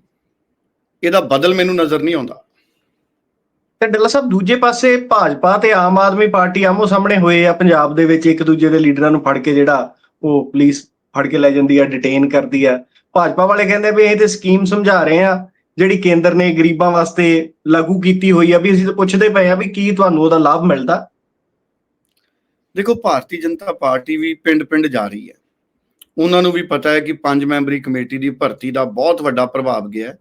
ਇਹਦਾ ਬਦਲ ਮੈਨੂੰ ਨਜ਼ਰ ਨਹੀਂ ਆਉਂਦਾ। ਤੇ ਡੱਲਾ ਸਾਹਿਬ ਦੂਜੇ ਪਾਸੇ ਭਾਜਪਾ ਤੇ ਆਮ ਆਦਮੀ ਪਾਰਟੀ ਆਮੋ ਸਾਹਮਣੇ ਹੋਏ ਆ ਪੰਜਾਬ ਦੇ ਵਿੱਚ ਇੱਕ ਦੂਜੇ ਦੇ ਲੀਡਰਾਂ ਨੂੰ ਫੜ ਕੇ ਜਿਹੜਾ ਉਹ ਪੁਲਿਸ ਫੜ ਕੇ ਲੈ ਜਾਂਦੀ ਆ ਡਿਟੇਨ ਕਰਦੀ ਆ। ਭਾਜਪਾ ਵਾਲੇ ਕਹਿੰਦੇ ਵੀ ਇਹ ਤੇ ਸਕੀਮ ਸਮਝਾ ਰਹੇ ਆ ਜਿਹੜੀ ਕੇਂਦਰ ਨੇ ਗਰੀਬਾਂ ਵਾਸਤੇ ਲਾਗੂ ਕੀਤੀ ਹੋਈ ਆ ਵੀ ਅਸੀਂ ਤਾਂ ਪੁੱਛਦੇ ਪਏ ਆ ਵੀ ਕੀ ਤੁਹਾਨੂੰ ਉਹਦਾ ਲਾਭ ਮਿਲਦਾ? ਦੇਖੋ ਭਾਰਤੀ ਜਨਤਾ ਪਾਰਟੀ ਵੀ ਪਿੰਡ-ਪਿੰਡ ਜਾ ਰਹੀ ਹੈ। ਉਹਨਾਂ ਨੂੰ ਵੀ ਪਤਾ ਹੈ ਕਿ ਪੰਜ ਮੈਂਬਰੀ ਕਮੇਟੀ ਦੀ ਭਰਤੀ ਦਾ ਬਹੁਤ ਵੱਡਾ ਪ੍ਰਭਾਵ ਗਿਆ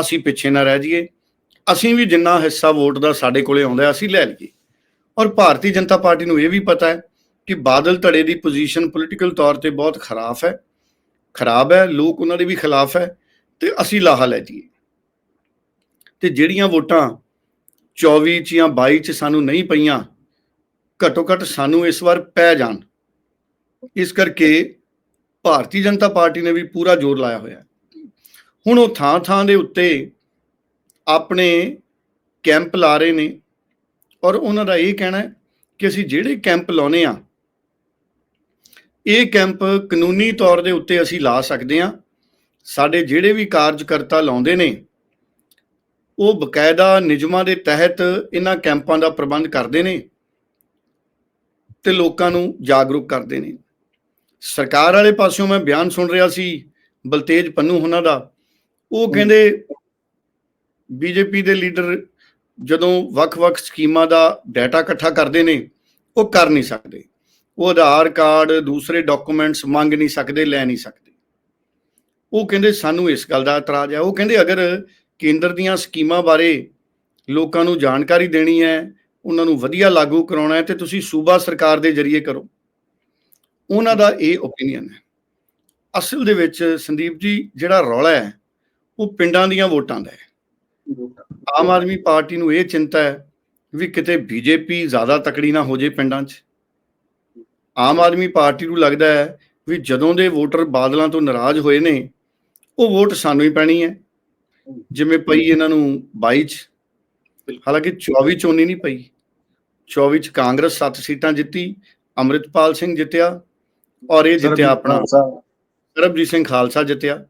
ਅਸੀਂ ਪਿੱਛੇ ਨਾ ਰਹਿ ਜਾਈਏ। ਅਸੀਂ ਵੀ ਜਿੰਨਾ ਹਿੱਸਾ ਵੋਟ ਦਾ ਸਾਡੇ ਕੋਲੇ ਆਉਂਦਾ ਅਸੀਂ ਲੈ ਲਈਏ। ਔਰ ਭਾਰਤੀ ਜਨਤਾ ਪਾਰਟੀ ਨੂੰ ਇਹ ਵੀ ਪਤਾ ਹੈ ਕਿ ਬਾਦਲ ਧੜੇ ਦੀ ਪੋਜੀਸ਼ਨ ਪੋਲੀਟੀਕਲ ਤੌਰ ਤੇ ਬਹੁਤ ਖਰਾਬ ਹੈ। ਖਰਾਬ ਹੈ, ਲੋਕ ਉਹਨਾਂ ਦੇ ਵੀ ਖਿਲਾਫ ਹੈ ਤੇ ਅਸੀਂ ਲਾਹਾ ਲੈ ਜੀਏ ਤੇ ਜਿਹੜੀਆਂ ਵੋਟਾਂ 24 ਚ ਜਾਂ 22 ਚ ਸਾਨੂੰ ਨਹੀਂ ਪਈਆਂ, ਘੱਟੋ ਘੱਟ ਸਾਨੂੰ ਇਸ ਵਾਰ ਪੈ ਜਾਣ। ਇਸ ਕਰਕੇ ਭਾਰਤੀ ਜਨਤਾ ਪਾਰਟੀ ਨੇ ਵੀ ਪੂਰਾ ਜ਼ੋਰ ਲਾਇਆ ਹੋਇਆ ਹੁਣ ਉਹ ਥਾਂ ਥਾਂ ਦੇ ਉੱਤੇ ਆਪਣੇ ਕੈਂਪ ਲਾ ਰਹੇ ਨੇ ਔਰ ਉਹਨਾਂ ਦਾ ਇਹ ਕਹਿਣਾ ਹੈ ਕਿ ਅਸੀਂ ਜਿਹੜੇ ਕੈਂਪ ਲਾਉਨੇ ਆ, ਇਹ ਕੈਂਪ ਕਾਨੂੰਨੀ ਤੌਰ ਦੇ ਉੱਤੇ ਅਸੀਂ ਲਾ ਸਕਦੇ ਹਾਂ। ਸਾਡੇ ਜਿਹੜੇ ਵੀ ਕਾਰਜਕਰਤਾ ਲਾਉਂਦੇ ਨੇ, ਉਹ ਬਕਾਇਦਾ ਨਿਯਮਾਂ ਦੇ ਤਹਿਤ ਇਹਨਾਂ ਕੈਂਪਾਂ ਦਾ ਪ੍ਰਬੰਧ ਕਰਦੇ ਨੇ ਤੇ ਲੋਕਾਂ ਨੂੰ ਜਾਗਰੂਕ ਕਰਦੇ ਨੇ। ਸਰਕਾਰ ਵਾਲੇ ਪਾਸਿਓਂ ਮੈਂ ਬਿਆਨ ਸੁਣ ਰਿਹਾ ਸੀ ਬਲਤੇਜ ਪੰਨੂ ਉਹਨਾਂ ਦਾ। ਉਹ ਕਹਿੰਦੇ ਬੀਜੇਪੀ ਦੇ ਲੀਡਰ ਜਦੋਂ ਵੱਖ-ਵੱਖ ਸਕੀਮਾਂ ਦਾ ਡਾਟਾ ਇਕੱਠਾ ਕਰਦੇ ਨੇ ਉਹ ਕਰ ਨਹੀਂ ਸਕਦੇ। ਉਹ ਆਧਾਰ ਕਾਰਡ ਦੂਸਰੇ ਡਾਕੂਮੈਂਟਸ ਮੰਗ ਨਹੀਂ ਸਕਦੇ ਲੈ ਨਹੀਂ ਸਕਦੇ। ਉਹ ਕਹਿੰਦੇ ਸਾਨੂੰ ਇਸ ਗੱਲ ਦਾ ਇਤਰਾਜ਼ ਹੈ। ਉਹ ਕਹਿੰਦੇ ਅਗਰ ਕੇਂਦਰ ਦੀਆਂ ਸਕੀਮਾਂ ਬਾਰੇ ਲੋਕਾਂ ਨੂੰ ਜਾਣਕਾਰੀ ਦੇਣੀ ਹੈ ਉਹਨਾਂ ਨੂੰ ਵਧੀਆ ਲਾਗੂ ਕਰਾਉਣਾ ਹੈ ਤੇ ਤੁਸੀਂ ਸੂਬਾ ਸਰਕਾਰ ਦੇ ਜ਼ਰੀਏ ਕਰੋ। ਉਹਨਾਂ ਦਾ ਇਹ ਓਪੀਨੀਅਨ ਹੈ। ਅਸਲ ਦੇ ਵਿੱਚ ਸੰਦੀਪ ਜੀ, ਜਿਹੜਾ ਰੌਲਾ ਹੈ, ਉਹ ਪਿੰਡਾਂ ਦੀਆਂ ਵੋਟਾਂ ਦਾ ਹੈ। ਆਮ ਆਦਮੀ ਪਾਰਟੀ ਨੂੰ ਇਹ ਚਿੰਤਾ ਹੈ ਵੀ ਕਿਤੇ ਬੀਜੇਪੀ ਜ਼ਿਆਦਾ ਤਕੜੀ ਨਾ ਹੋ ਜੇ ਪਿੰਡਾਂ 'ਚ। ਆਮ ਆਦਮੀ ਪਾਰਟੀ ਨੂੰ ਲੱਗਦਾ ਹੈ ਵੀ ਜਦੋਂ ਦੇ ਵੋਟਰ ਬਾਦਲਾਂ ਤੋਂ ਨਾਰਾਜ਼ ਹੋਏ ਨੇ, ਉਹ ਵੋਟ ਸਾਨੂੰ ਹੀ ਪੈਣੀ ਹੈ। ਜਿਵੇਂ ਪਈ ਇਹਨਾਂ ਨੂੰ 22 ਚ। ਹਾਲਾਂਕਿ 24 ਚ ਉਨੀ ਨਹੀਂ ਪਈ। 24 ਚ ਕਾਂਗਰਸ 7 ਸੀਟਾਂ ਜਿੱਤੀ, ਅੰਮ੍ਰਿਤਪਾਲ ਸਿੰਘ ਜਿੱਤਿਆ ਔਰ ਇਹ ਜਿੱਤਿਆ ਆਪਣਾ। ਸਰਬਜੀਤ ਸਿੰਘ ਖਾਲਸਾ ਜਿੱਤਿਆ।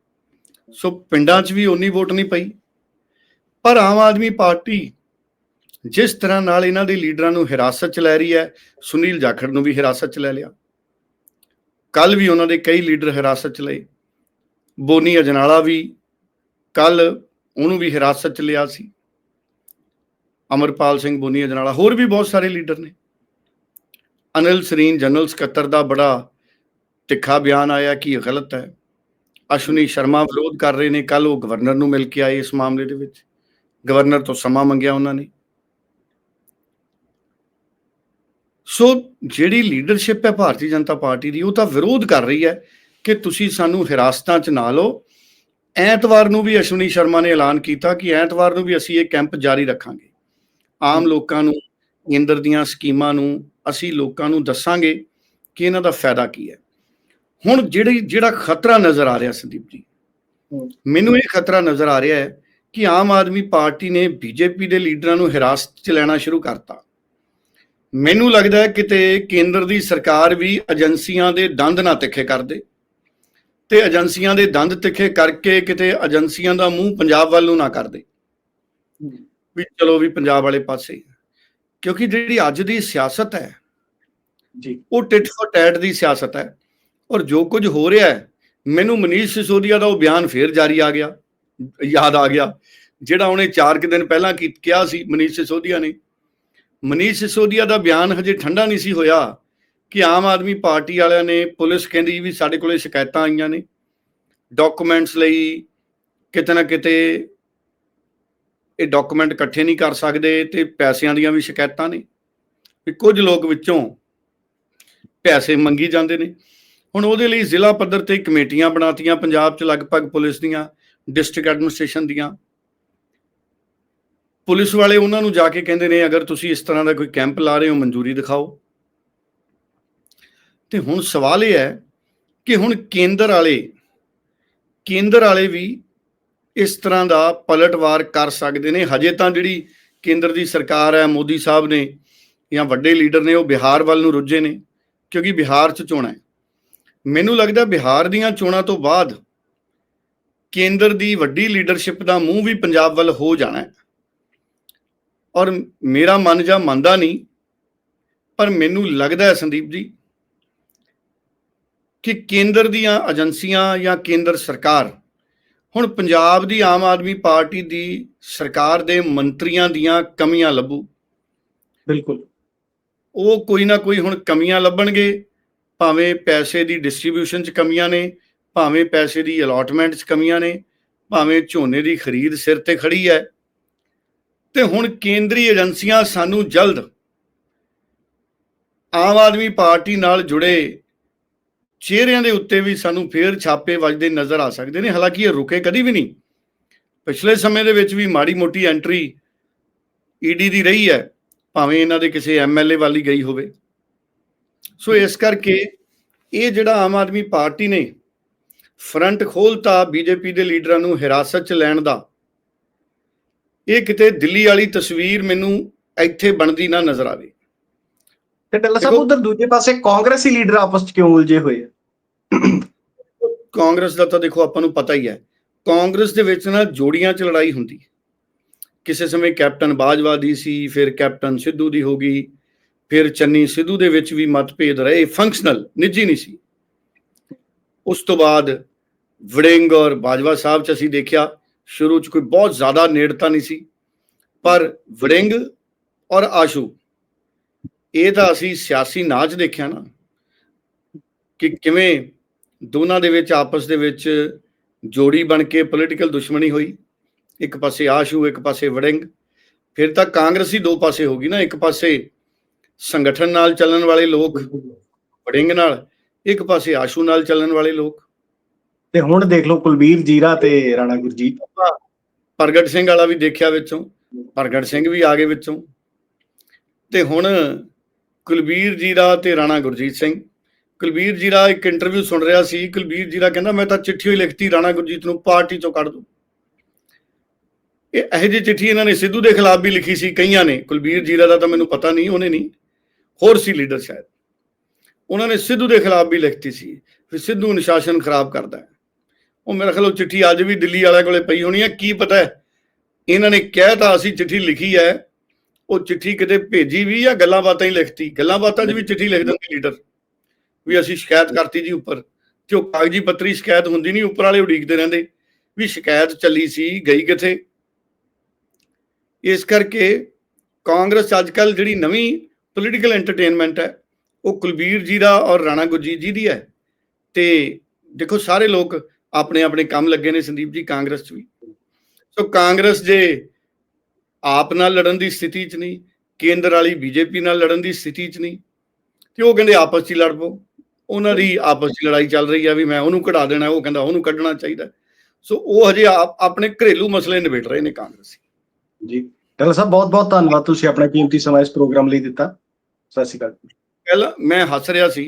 ਸੋ ਪਿੰਡਾਂ 'ਚ ਵੀ ਉਨੀ ਵੋਟ ਨਹੀਂ ਪਈ। ਪਰ ਆਮ ਆਦਮੀ ਪਾਰਟੀ ਜਿਸ ਤਰ੍ਹਾਂ ਨਾਲ ਇਹਨਾਂ ਦੇ ਲੀਡਰਾਂ ਨੂੰ ਹਿਰਾਸਤ 'ਚ ਲੈ ਰਹੀ ਹੈ ਸੁਨੀਲ ਜਾਖੜ ਨੂੰ ਵੀ ਹਿਰਾਸਤ 'ਚ ਲੈ ਲਿਆ। ਕੱਲ ਵੀ ਉਹਨਾਂ ਦੇ ਕਈ ਲੀਡਰ ਹਿਰਾਸਤ 'ਚ ਲਏ। ਬੋਨੀ ਅਜਨਾਲਾ ਵੀ ਕੱਲ ਉਹਨੂੰ ਵੀ ਹਿਰਾਸਤ 'ਚ ਲਿਆ ਸੀ। ਅਮਰਪਾਲ ਸਿੰਘ ਬੋਨੀ ਅਜਨਾਲਾ ਹੋਰ ਵੀ ਬਹੁਤ ਸਾਰੇ ਲੀਡਰ ਨੇ। ਅਨਿਲ ਸਰੀਨ ਜਨਰਲ ਸਕੱਤਰ ਦਾ ਬੜਾ ਤਿੱਖਾ ਬਿਆਨ ਆਇਆ ਕਿ ਇਹ ਗਲਤ ਹੈ। ਅਸ਼ਵਨੀ ਸ਼ਰਮਾ ਵਿਰੋਧ ਕਰ ਰਹੇ ਨੇ। ਕੱਲ ਉਹ ਗਵਰਨਰ ਨੂੰ ਮਿਲ ਕੇ ਆਏ ਇਸ ਮਾਮਲੇ ਦੇ ਵਿੱਚ। ਗਵਰਨਰ ਤੋਂ ਸਮਾਂ ਮੰਗਿਆ ਉਹਨਾਂ ਨੇ। ਸੋ ਜਿਹੜੀ ਲੀਡਰਸ਼ਿਪ ਹੈ ਭਾਰਤੀ ਜਨਤਾ ਪਾਰਟੀ ਦੀ, ਉਹ ਤਾਂ ਵਿਰੋਧ ਕਰ ਰਹੀ ਹੈ ਕਿ ਤੁਸੀਂ ਸਾਨੂੰ ਹਿਰਾਸਤਾਂ 'ਚ ਨਾ ਲਓ। ਐਤਵਾਰ ਨੂੰ ਵੀ ਅਸ਼ਵਨੀ ਸ਼ਰਮਾ ਨੇ ਐਲਾਨ ਕੀਤਾ ਕਿ ਐਤਵਾਰ ਨੂੰ ਵੀ ਅਸੀਂ ਇਹ ਕੈਂਪ ਜਾਰੀ ਰੱਖਾਂਗੇ। ਆਮ ਲੋਕਾਂ ਨੂੰ, ਕੇਂਦਰ ਦੀਆਂ ਸਕੀਮਾਂ ਨੂੰ, ਅਸੀਂ ਲੋਕਾਂ ਨੂੰ ਦੱਸਾਂਗੇ ਕਿ ਇਹਨਾਂ ਦਾ ਫਾਇਦਾ ਕੀ ਹੈ। ਹੁਣ ਜਿਹੜੀ ਜਿਹੜਾ ਖਤਰਾ ਨਜ਼ਰ ਆ ਰਿਹਾ ਸੰਦੀਪ ਜੀ ਮੈਨੂੰ ਇਹ ਖਤਰਾ ਨਜ਼ਰ ਆ ਰਿਹਾ ਹੈ ਕਿ ਆਮ ਆਦਮੀ ਪਾਰਟੀ ਨੇ ਬੀਜੇਪੀ ਦੇ ਲੀਡਰਾਂ ਨੂੰ ਹਿਰਾਸਤ 'ਚ ਲੈਣਾ ਸ਼ੁਰੂ ਕਰਤਾ। ਮੈਨੂੰ ਲੱਗਦਾ ਹੈ ਕਿਤੇ ਕੇਂਦਰ ਦੀ ਸਰਕਾਰ ਵੀ ਏਜੰਸੀਆਂ ਦੇ ਦੰਦ ਨਾ ਤਿੱਖੇ ਕਰਦੇ ਤੇ ਏਜੰਸੀਆਂ ਦੇ ਦੰਦ ਤਿੱਖੇ ਕਰਕੇ ਕਿਤੇ ਏਜੰਸੀਆਂ ਦਾ ਮੂੰਹ ਪੰਜਾਬ ਵੱਲ ਨੂੰ ਨਾ ਕਰਦੇ ਵੀ ਚਲੋ ਵੀ ਪੰਜਾਬ ਵਾਲੇ ਪਾਸੇ ਕਿਉਂਕਿ ਜਿਹੜੀ ਅੱਜ ਦੀ ਸਿਆਸਤ ਹੈ ਜੀ। ਉਹ ਟਿਟ ਫॉर ਟੈਟ ਦੀ ਸਿਆਸਤ ਹੈ। ਔਰ ਜੋ ਕੁਝ ਹੋ ਰਿਹਾ ਹੈ, ਮੈਨੂੰ ਮਨੀਸ਼ ਸਿਸੋਦੀਆ ਦਾ ਉਹ ਬਿਆਨ ਫੇਰ ਜਾਰੀ ਆ ਗਿਆ, ਯਾਦ ਆ ਗਿਆ, ਜਿਹੜਾ ਉਹਨੇ 4 ਕਿ ਦਿਨ ਪਹਿਲਾਂ ਕੀ, ਕਿਹਾ ਸੀ ਮਨੀਸ਼ ਸਿਸੋਦੀਆ ਨੇ। ਮਨੀਸ਼ ਸਿਸੋਦੀਆ ਦਾ ਬਿਆਨ ਹਜੇ ਠੰਡਾ ਨਹੀਂ ਸੀ ਹੋਇਆ ਕਿ ਆਮ ਆਦਮੀ ਪਾਰਟੀ ਵਾਲਿਆਂ ਨੇ, ਪੁਲਿਸ ਕਹਿੰਦੀ ਵੀ ਸਾਡੇ ਕੋਲੇ ਸ਼ਿਕਾਇਤਾਂ ਆਈਆਂ ਨੇ। ਡਾਕੂਮੈਂਟਸ ਲਈ ਕਿਤੇ ਨਾ ਕਿਤੇ ਇਹ ਡਾਕੂਮੈਂਟ ਇਕੱਠੇ ਨਹੀਂ ਕਰ ਸਕਦੇ ਤੇ ਪੈਸਿਆਂ ਦੀਆਂ ਵੀ ਸ਼ਿਕਾਇਤਾਂ ਨੇ। ਵੀ ਕੁਝ ਲੋਕ ਵਿੱਚੋਂ ਪੈਸੇ ਮੰਗੀ ਜਾਂਦੇ ਨੇ। ਹੁਣ ਉਹਦੇ ਲਈ ਜ਼ਿਲ੍ਹਾ ਪੱਧਰ ਤੇ ਕਮੇਟੀਆਂ ਬਣਾਤੀਆਂ, ਪੰਜਾਬ 'ਚ ਲਗਭਗ ਪੁਲਿਸ ਦੀਆਂ ਡਿਸਟ੍ਰਿਕਟ ਐਡਮਿਨਿਸਟ੍ਰੇਸ਼ਨ ਦੀਆਂ। ਪੁਲਿਸ ਵਾਲੇ ਉਹਨਾਂ ਨੂੰ ਜਾ ਕੇ ਕਹਿੰਦੇ ਨੇ, ਅਗਰ ਤੁਸੀਂ ਇਸ ਤਰ੍ਹਾਂ ਦਾ ਕੋਈ ਕੈਂਪ ਲਾ ਰਹੇ ਹੋ, ਮਨਜ਼ੂਰੀ ਦਿਖਾਓ। ਤੇ ਹੁਣ ਸਵਾਲ ਇਹ ਹੈ ਕਿ ਹੁਣ ਕੇਂਦਰ ਵਾਲੇ ਕੇਂਦਰ ਵਾਲੇ ਵੀ ਇਸ ਤਰ੍ਹਾਂ ਦਾ ਪਲਟਵਾਰ ਕਰ ਸਕਦੇ ਨੇ। ਹਜੇ ਤਾਂ ਜਿਹੜੀ ਕੇਂਦਰ ਦੀ ਸਰਕਾਰ ਹੈ, ਮੋਦੀ ਸਾਹਿਬ ਨੇ ਜਾਂ ਵੱਡੇ ਲੀਡਰ ਨੇ, ਉਹ ਬਿਹਾਰ ਵੱਲ ਨੂੰ ਰੁੱਝੇ ਨੇ, ਕਿਉਂਕਿ ਬਿਹਾਰ 'ਚ ਚੋਣਾਂ ਹੈ। ਮੈਨੂੰ ਲੱਗਦਾ ਬਿਹਾਰ ਦੀਆਂ ਚੋਣਾਂ ਤੋਂ ਬਾਅਦ ਕੇਂਦਰ ਦੀ ਵੱਡੀ ਲੀਡਰਸ਼ਿਪ ਦਾ ਮੂੰਹ ਵੀ ਪੰਜਾਬ ਵੱਲ ਹੋ ਜਾਣਾ ਹੈ। ਔਰ ਮੇਰਾ ਮਨ ਜਾਂ ਮੰਨਦਾ ਨਹੀਂ ਪਰ ਮੈਨੂੰ ਲੱਗਦਾ ਹੈ ਸੰਦੀਪ ਜੀ ਕਿ ਕੇਂਦਰ ਦੀਆਂ ਏਜੰਸੀਆਂ ਜਾਂ ਕੇਂਦਰ ਸਰਕਾਰ ਹੁਣ ਪੰਜਾਬ ਦੀ ਆਮ ਆਦਮੀ ਪਾਰਟੀ ਦੀ ਸਰਕਾਰ ਦੇ ਮੰਤਰੀਆਂ ਦੀਆਂ ਕਮੀਆਂ ਲੱਭੂ। ਬਿਲਕੁਲ। ਉਹ ਕੋਈ ਨਾ ਕੋਈ ਹੁਣ ਕਮੀਆਂ ਲੱਭਣਗੇ। ਭਾਵੇਂ ਪੈਸੇ ਦੀ ਡਿਸਟ੍ਰੀਬਿਊਸ਼ਨ 'ਚ ਕਮੀਆਂ ਨੇ, ਭਾਵੇਂ ਪੈਸੇ ਦੀ ਅਲਾਟਮੈਂਟ 'ਚ ਕਮੀਆਂ ਨੇ, ਭਾਵੇਂ ਝੋਨੇ ਦੀ ਖਰੀਦ ਸਿਰ ਤੇ ਖੜੀ ਹੈ। ਤੇ ਹੁਣ ਕੇਂਦਰੀ ਏਜੰਸੀਆਂ ਸਾਨੂੰ ਜਲਦ ਆਮ ਆਦਮੀ ਪਾਰਟੀ ਨਾਲ ਜੁੜੇ ਚਿਹਰਿਆਂ ਦੇ ਉੱਤੇ ਵੀ ਸਾਨੂੰ ਫੇਰ ਛਾਪੇ ਵੱਜਦੇ ਨਜ਼ਰ ਆ ਸਕਦੇ ਨੇ। ਹਾਲਾਂਕਿ ਇਹ ਰੁਕੇ ਕਦੀ ਵੀ ਨਹੀਂ। ਪਿਛਲੇ ਸਮੇਂ ਦੇ ਵਿੱਚ ਵੀ ਮਾੜੀ ਮੋਟੀ ਐਂਟਰੀ ਈਡੀ ਦੀ ਰਹੀ ਹੈ, ਭਾਵੇਂ ਇਹਨਾਂ ਦੇ ਕਿਸੇ ਐਮਐਲਏ ਵਾਲੀ ਗਈ ਹੋਵੇ। ਸੋ ਇਸ ਕਰਕੇ ਇਹ ਜਿਹੜਾ ਆਮ ਆਦਮੀ ਪਾਰਟੀ ਨੇ ਫਰੰਟ ਖੋਲਤਾ ਬੀਜੇਪੀ ਦੇ ਲੀਡਰਾਂ ਨੂੰ ਹਿਰਾਸਤ 'ਚ ਲੈਣ ਦਾ ਇਹ ਕਿਤੇ ਦਿੱਲੀ ਵਾਲੀ ਤਸਵੀਰ ਮੈਨੂੰ ਇੱਥੇ ਬਣਦੀ ਨਾ ਨਜ਼ਰ ਆਵੇ। ਤੇ ਡੱਲਾ ਸਾਹਿਬ ਉਧਰ ਦੂਜੇ ਪਾਸੇ ਕਾਂਗਰਸੀ ਲੀਡਰ ਆਪਸ ਚ ਕਿਉਂ ਉਲਝੇ ਹੋਏ ਆ? ਕਾਂਗਰਸ ਦਾ ਤਾਂ ਦੇਖੋ ਆਪਾਂ ਨੂੰ ਪਤਾ ਹੀ ਹੈ ਕਾਂਗਰਸ ਦੇ ਵਿੱਚ ਨਾ ਜੋੜੀਆਂ 'ਚ ਲੜਾਈ ਹੁੰਦੀ। ਕਿਸੇ ਸਮੇਂ ਕੈਪਟਨ ਬਾਜਵਾ ਦੀ ਸੀ ਫਿਰ ਕੈਪਟਨ ਸਿੱਧੂ ਦੀ ਹੋ ਗਈ। ਫਿਰ ਚੰਨੀ ਸਿੱਧੂ ਦੇ ਵਿੱਚ ਵੀ ਮਤਭੇਦ ਰਹੇ ਫੰਕਸ਼ਨਲ ਨਿੱਜੀ ਨਹੀਂ ਸੀ। ਉਸ ਤੋਂ ਬਾਅਦ ਵੜਿੰਗ ਔਰ ਬਾਜਵਾ ਸਾਹਿਬ 'ਚ ਅਸੀਂ ਦੇਖਿਆ, ਸ਼ੁਰੂ 'ਚ ਕੋਈ ਬਹੁਤ ਜ਼ਿਆਦਾ ਨੇੜਤਾ ਨਹੀਂ ਸੀ, ਪਰ ਵੜਿੰਗ ਔਰ ਆਸ਼ੂ, ਇਹ ਤਾਂ ਅਸੀਂ ਸਿਆਸੀ ਨਾਚ ਦੇਖਿਆ ਨਾ, ਕਿ ਕਿਵੇਂ ਦੋਨਾਂ ਦੇ ਵਿੱਚ, ਆਪਸ ਦੇ ਵਿੱਚ ਜੋੜੀ ਬਣ ਕੇ ਪੋਲੀਟੀਕਲ ਦੁਸ਼ਮਣੀ ਹੋਈ। ਇੱਕ ਪਾਸੇ ਆਸ਼ੂ, ਇੱਕ ਪਾਸੇ ਵੜਿੰਗ। ਫਿਰ ਤਾਂ ਕਾਂਗਰਸੀ ਦੋ ਪਾਸੇ ਹੋ ਗਈ ਨਾ, ਇੱਕ ਪਾਸੇ ਸੰਗਠਨ ਨਾਲ ਚੱਲਣ ਵਾਲੇ ਲੋਕ ਵੜਿੰਗ ਨਾਲ ਇੱਕ ਪਾਸੇ ਆਸ਼ੂ ਨਾਲ ਚੱਲਣ ਵਾਲੇ ਲੋਕ। ਤੇ ਹੁਣ ਦੇਖ ਲਓ ਕੁਲਬੀਰ ਜੀਰਾ ਤੇ ਰਾਣਾ ਗੁਰਜੀਤ। ਪ੍ਰਗਟ ਸਿੰਘ ਵਾਲਾ ਵੀ ਦੇਖਿਆ ਵਿੱਚੋਂ ਪ੍ਰਗਟ ਸਿੰਘ ਵੀ ਆ ਗਏ ਵਿੱਚੋਂ। ਤੇ ਹੁਣ ਕੁਲਬੀਰ ਜੀਰਾ ਤੇ ਰਾਣਾ ਗੁਰਜੀਤ ਸਿੰਘ। ਕੁਲਬੀਰ ਜੀਰਾ ਇੱਕ ਇੰਟਰਵਿਊ ਸੁਣ ਰਿਹਾ ਸੀ। ਕੁਲਬੀਰ ਜੀਰਾ ਕਹਿੰਦਾ ਮੈਂ ਤਾਂ ਚਿੱਠੀ ਹੋਈ ਲਿਖਤੀ ਰਾਣਾ ਗੁਰਜੀਤ ਨੂੰ ਪਾਰਟੀ ਚੋਂ ਕੱਢ ਦੂੰ। ਇਹ ਇਹੋ ਜਿਹੀ ਚਿੱਠੀ ਇਹਨਾਂ ਨੇ ਸਿੱਧੂ ਦੇ ਖਿਲਾਫ ਵੀ ਲਿਖੀ ਸੀ ਕਈਆਂ ਨੇ। ਕੁਲਬੀਰ ਜੀਰਾ ਦਾ ਤਾਂ ਮੈਨੂੰ ਪਤਾ ਨਹੀਂ ਉਹਨੇ ਨਹੀਂ। ਹੋਰ ਸੀ ਲੀਡਰ ਸ਼ਾਇਦ। ਉਹਨਾਂ ਨੇ ਸਿੱਧੂ ਦੇ ਖਿਲਾਫ ਵੀ ਲਿਖਤੀ ਸੀ ਫਿਰ ਸਿੱਧੂ ਅਨੁਸ਼ਾਸਨ ਖਰਾਬ ਕਰਦਾ ਹੈ। ਉਹ ਮੇਰੇ ਖਿਆਲ ਉਹ ਚਿੱਠੀ ਅੱਜ ਵੀ ਦਿੱਲੀ ਵਾਲਿਆਂ ਕੋਲੇ ਪਈ ਹੋਣੀ ਹੈ, ਕੀ ਪਤਾ ਇਹਨਾਂ ਨੇ ਕਹਿ ਤਾਂ ਅਸੀਂ ਚਿੱਠੀ ਲਿਖੀ ਹੈ, ਉਹ ਚਿੱਠੀ ਕਿਤੇ ਭੇਜੀ ਵੀ ਜਾਂ ਗੱਲਾਂ ਬਾਤਾਂ ਹੀ ਲਿਖਤੀ। ਗੱਲਾਂ ਬਾਤਾਂ 'ਚ ਵੀ ਚਿੱਠੀ ਲਿਖ ਦਿੰਦੇ ਲੀਡਰ, ਵੀ ਅਸੀਂ ਸ਼ਿਕਾਇਤ ਕਰਤੀ ਜੀ ਉੱਪਰ। ਤੇ ਉਹ ਕਾਗਜ਼ੀ ਪੱਤਰੀ ਸ਼ਿਕਾਇਤ ਹੁੰਦੀ ਨਹੀਂ, ਉੱਪਰ ਵਾਲੇ ਉਡੀਕਦੇ ਰਹਿੰਦੇ, ਵੀ ਸ਼ਿਕਾਇਤ ਚੱਲੀ ਸੀ, ਗਈ ਕਿੱਥੇ? ਇਸ ਕਰਕੇ ਕਾਂਗਰਸ ਅੱਜ ਕੱਲ ਜਿਹੜੀ ਨਵੀਂ ਪੋਲੀਟੀਕਲ ਐਂਟਰਟੇਨਮੈਂਟ ਹੈ। ਉਹ ਕੁਲਬੀਰ ਜੀ ਦਾ ਔਰ ਰਾਣਾ ਗੁਰਜੀਤ ਜੀ ਦੀ ਹੈ। ਤੇ ਦੇਖੋ, ਸਾਰੇ ਲੋਕ ਆਪਣੇ ਆਪਣੇ ਕੰਮ ਲੱਗੇ ਨੇ ਸੰਦੀਪ ਜੀ, ਕਾਂਗਰਸ 'ਚ ਵੀ। ਸੋ ਕਾਂਗਰਸ ਜੇ ਆਪ ਨਾਲ ਲੜਨ ਦੀ ਸਥਿਤੀ 'ਚ ਨਹੀਂ, ਕੇਂਦਰ ਵਾਲੀ ਬੀਜੇਪੀ ਨਾਲ ਲੜਨ ਦੀ ਸਥਿਤੀ 'ਚ ਨਹੀਂ, ਤੇ ਉਹ ਕਹਿੰਦੇ ਆਪਸ 'ਚ ਹੀ ਲੜ ਪਓ। ਉਹਨਾਂ ਦੀ ਆਪਸ 'ਚ ਲੜਾਈ ਚੱਲ ਰਹੀ ਆ ਵੀ ਮੈਂ ਉਹਨੂੰ ਕਢਾ ਦੇਣਾ, ਉਹ ਕਹਿੰਦਾ ਉਹਨੂੰ ਕੱਢਣਾ ਚਾਹੀਦਾ। ਸੋ ਉਹ ਹਜੇ ਆਪਣੇ ਘਰੇਲੂ ਮਸਲੇ ਨਿਬੇੜ ਰਹੇ ਨੇ ਕਾਂਗਰਸੀ ਜੀ। ਡੱਲਾ ਸਾਹਿਬ ਬਹੁਤ ਬਹੁਤ ਧੰਨਵਾਦ ਤੁਸੀਂ ਆਪਣਾ ਕੀਮਤੀ ਸਮਾਂ ਇਸ ਪ੍ਰੋਗਰਾਮ ਲਈ ਦਿੱਤਾ। ਸਤਿ ਸ਼੍ਰੀ ਅਕਾਲ। ਪਹਿਲਾਂ ਮੈਂ ਹੱਸ ਰਿਹਾ ਸੀ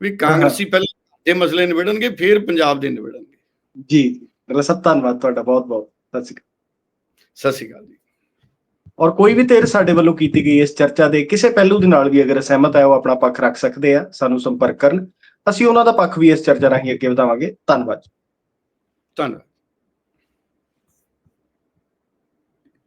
ਵੀ ਕਾਂਗਰਸੀ ਪਹਿਲਾਂ ਦੇ ਮਸਲੇ ਨਿਬੇੜਨਗੇ ਫਿਰ ਪੰਜਾਬ ਦੇ ਨਿਬੇੜਨਗੇ। ਜੀ ਸਾਹਿਬ ਧੰਨਵਾਦ ਤੁਹਾਡਾ ਬਹੁਤ ਬਹੁਤ ਸਤਿ ਸ਼੍ਰੀ ਅਕਾਲ। ਸਤਿ ਸ਼੍ਰੀ ਅਕਾਲ ਜੀ। ਔਰ ਕੋਈ ਵੀ ਧਿਰ ਸਾਡੇ ਵੱਲੋਂ ਕੀਤੀ ਗਈ ਇਸ ਚਰਚਾ ਦੇ ਕਿਸੇ ਪਹਿਲੂ ਦੇ ਨਾਲ ਵੀ ਅਗਰ ਸਹਿਮਤ ਹੈ ਉਹ ਆਪਣਾ ਪੱਖ ਰੱਖ ਸਕਦੇ ਆ ਸਾਨੂੰ ਸੰਪਰਕ ਕਰਨ। ਅਸੀਂ ਉਹਨਾਂ ਦਾ ਪੱਖ ਵੀ ਇਸ ਚਰਚਾ ਰਾਹੀਂ ਅੱਗੇ ਵਧਾਵਾਂਗੇ। ਧੰਨਵਾਦ ਧੰਨਵਾਦ।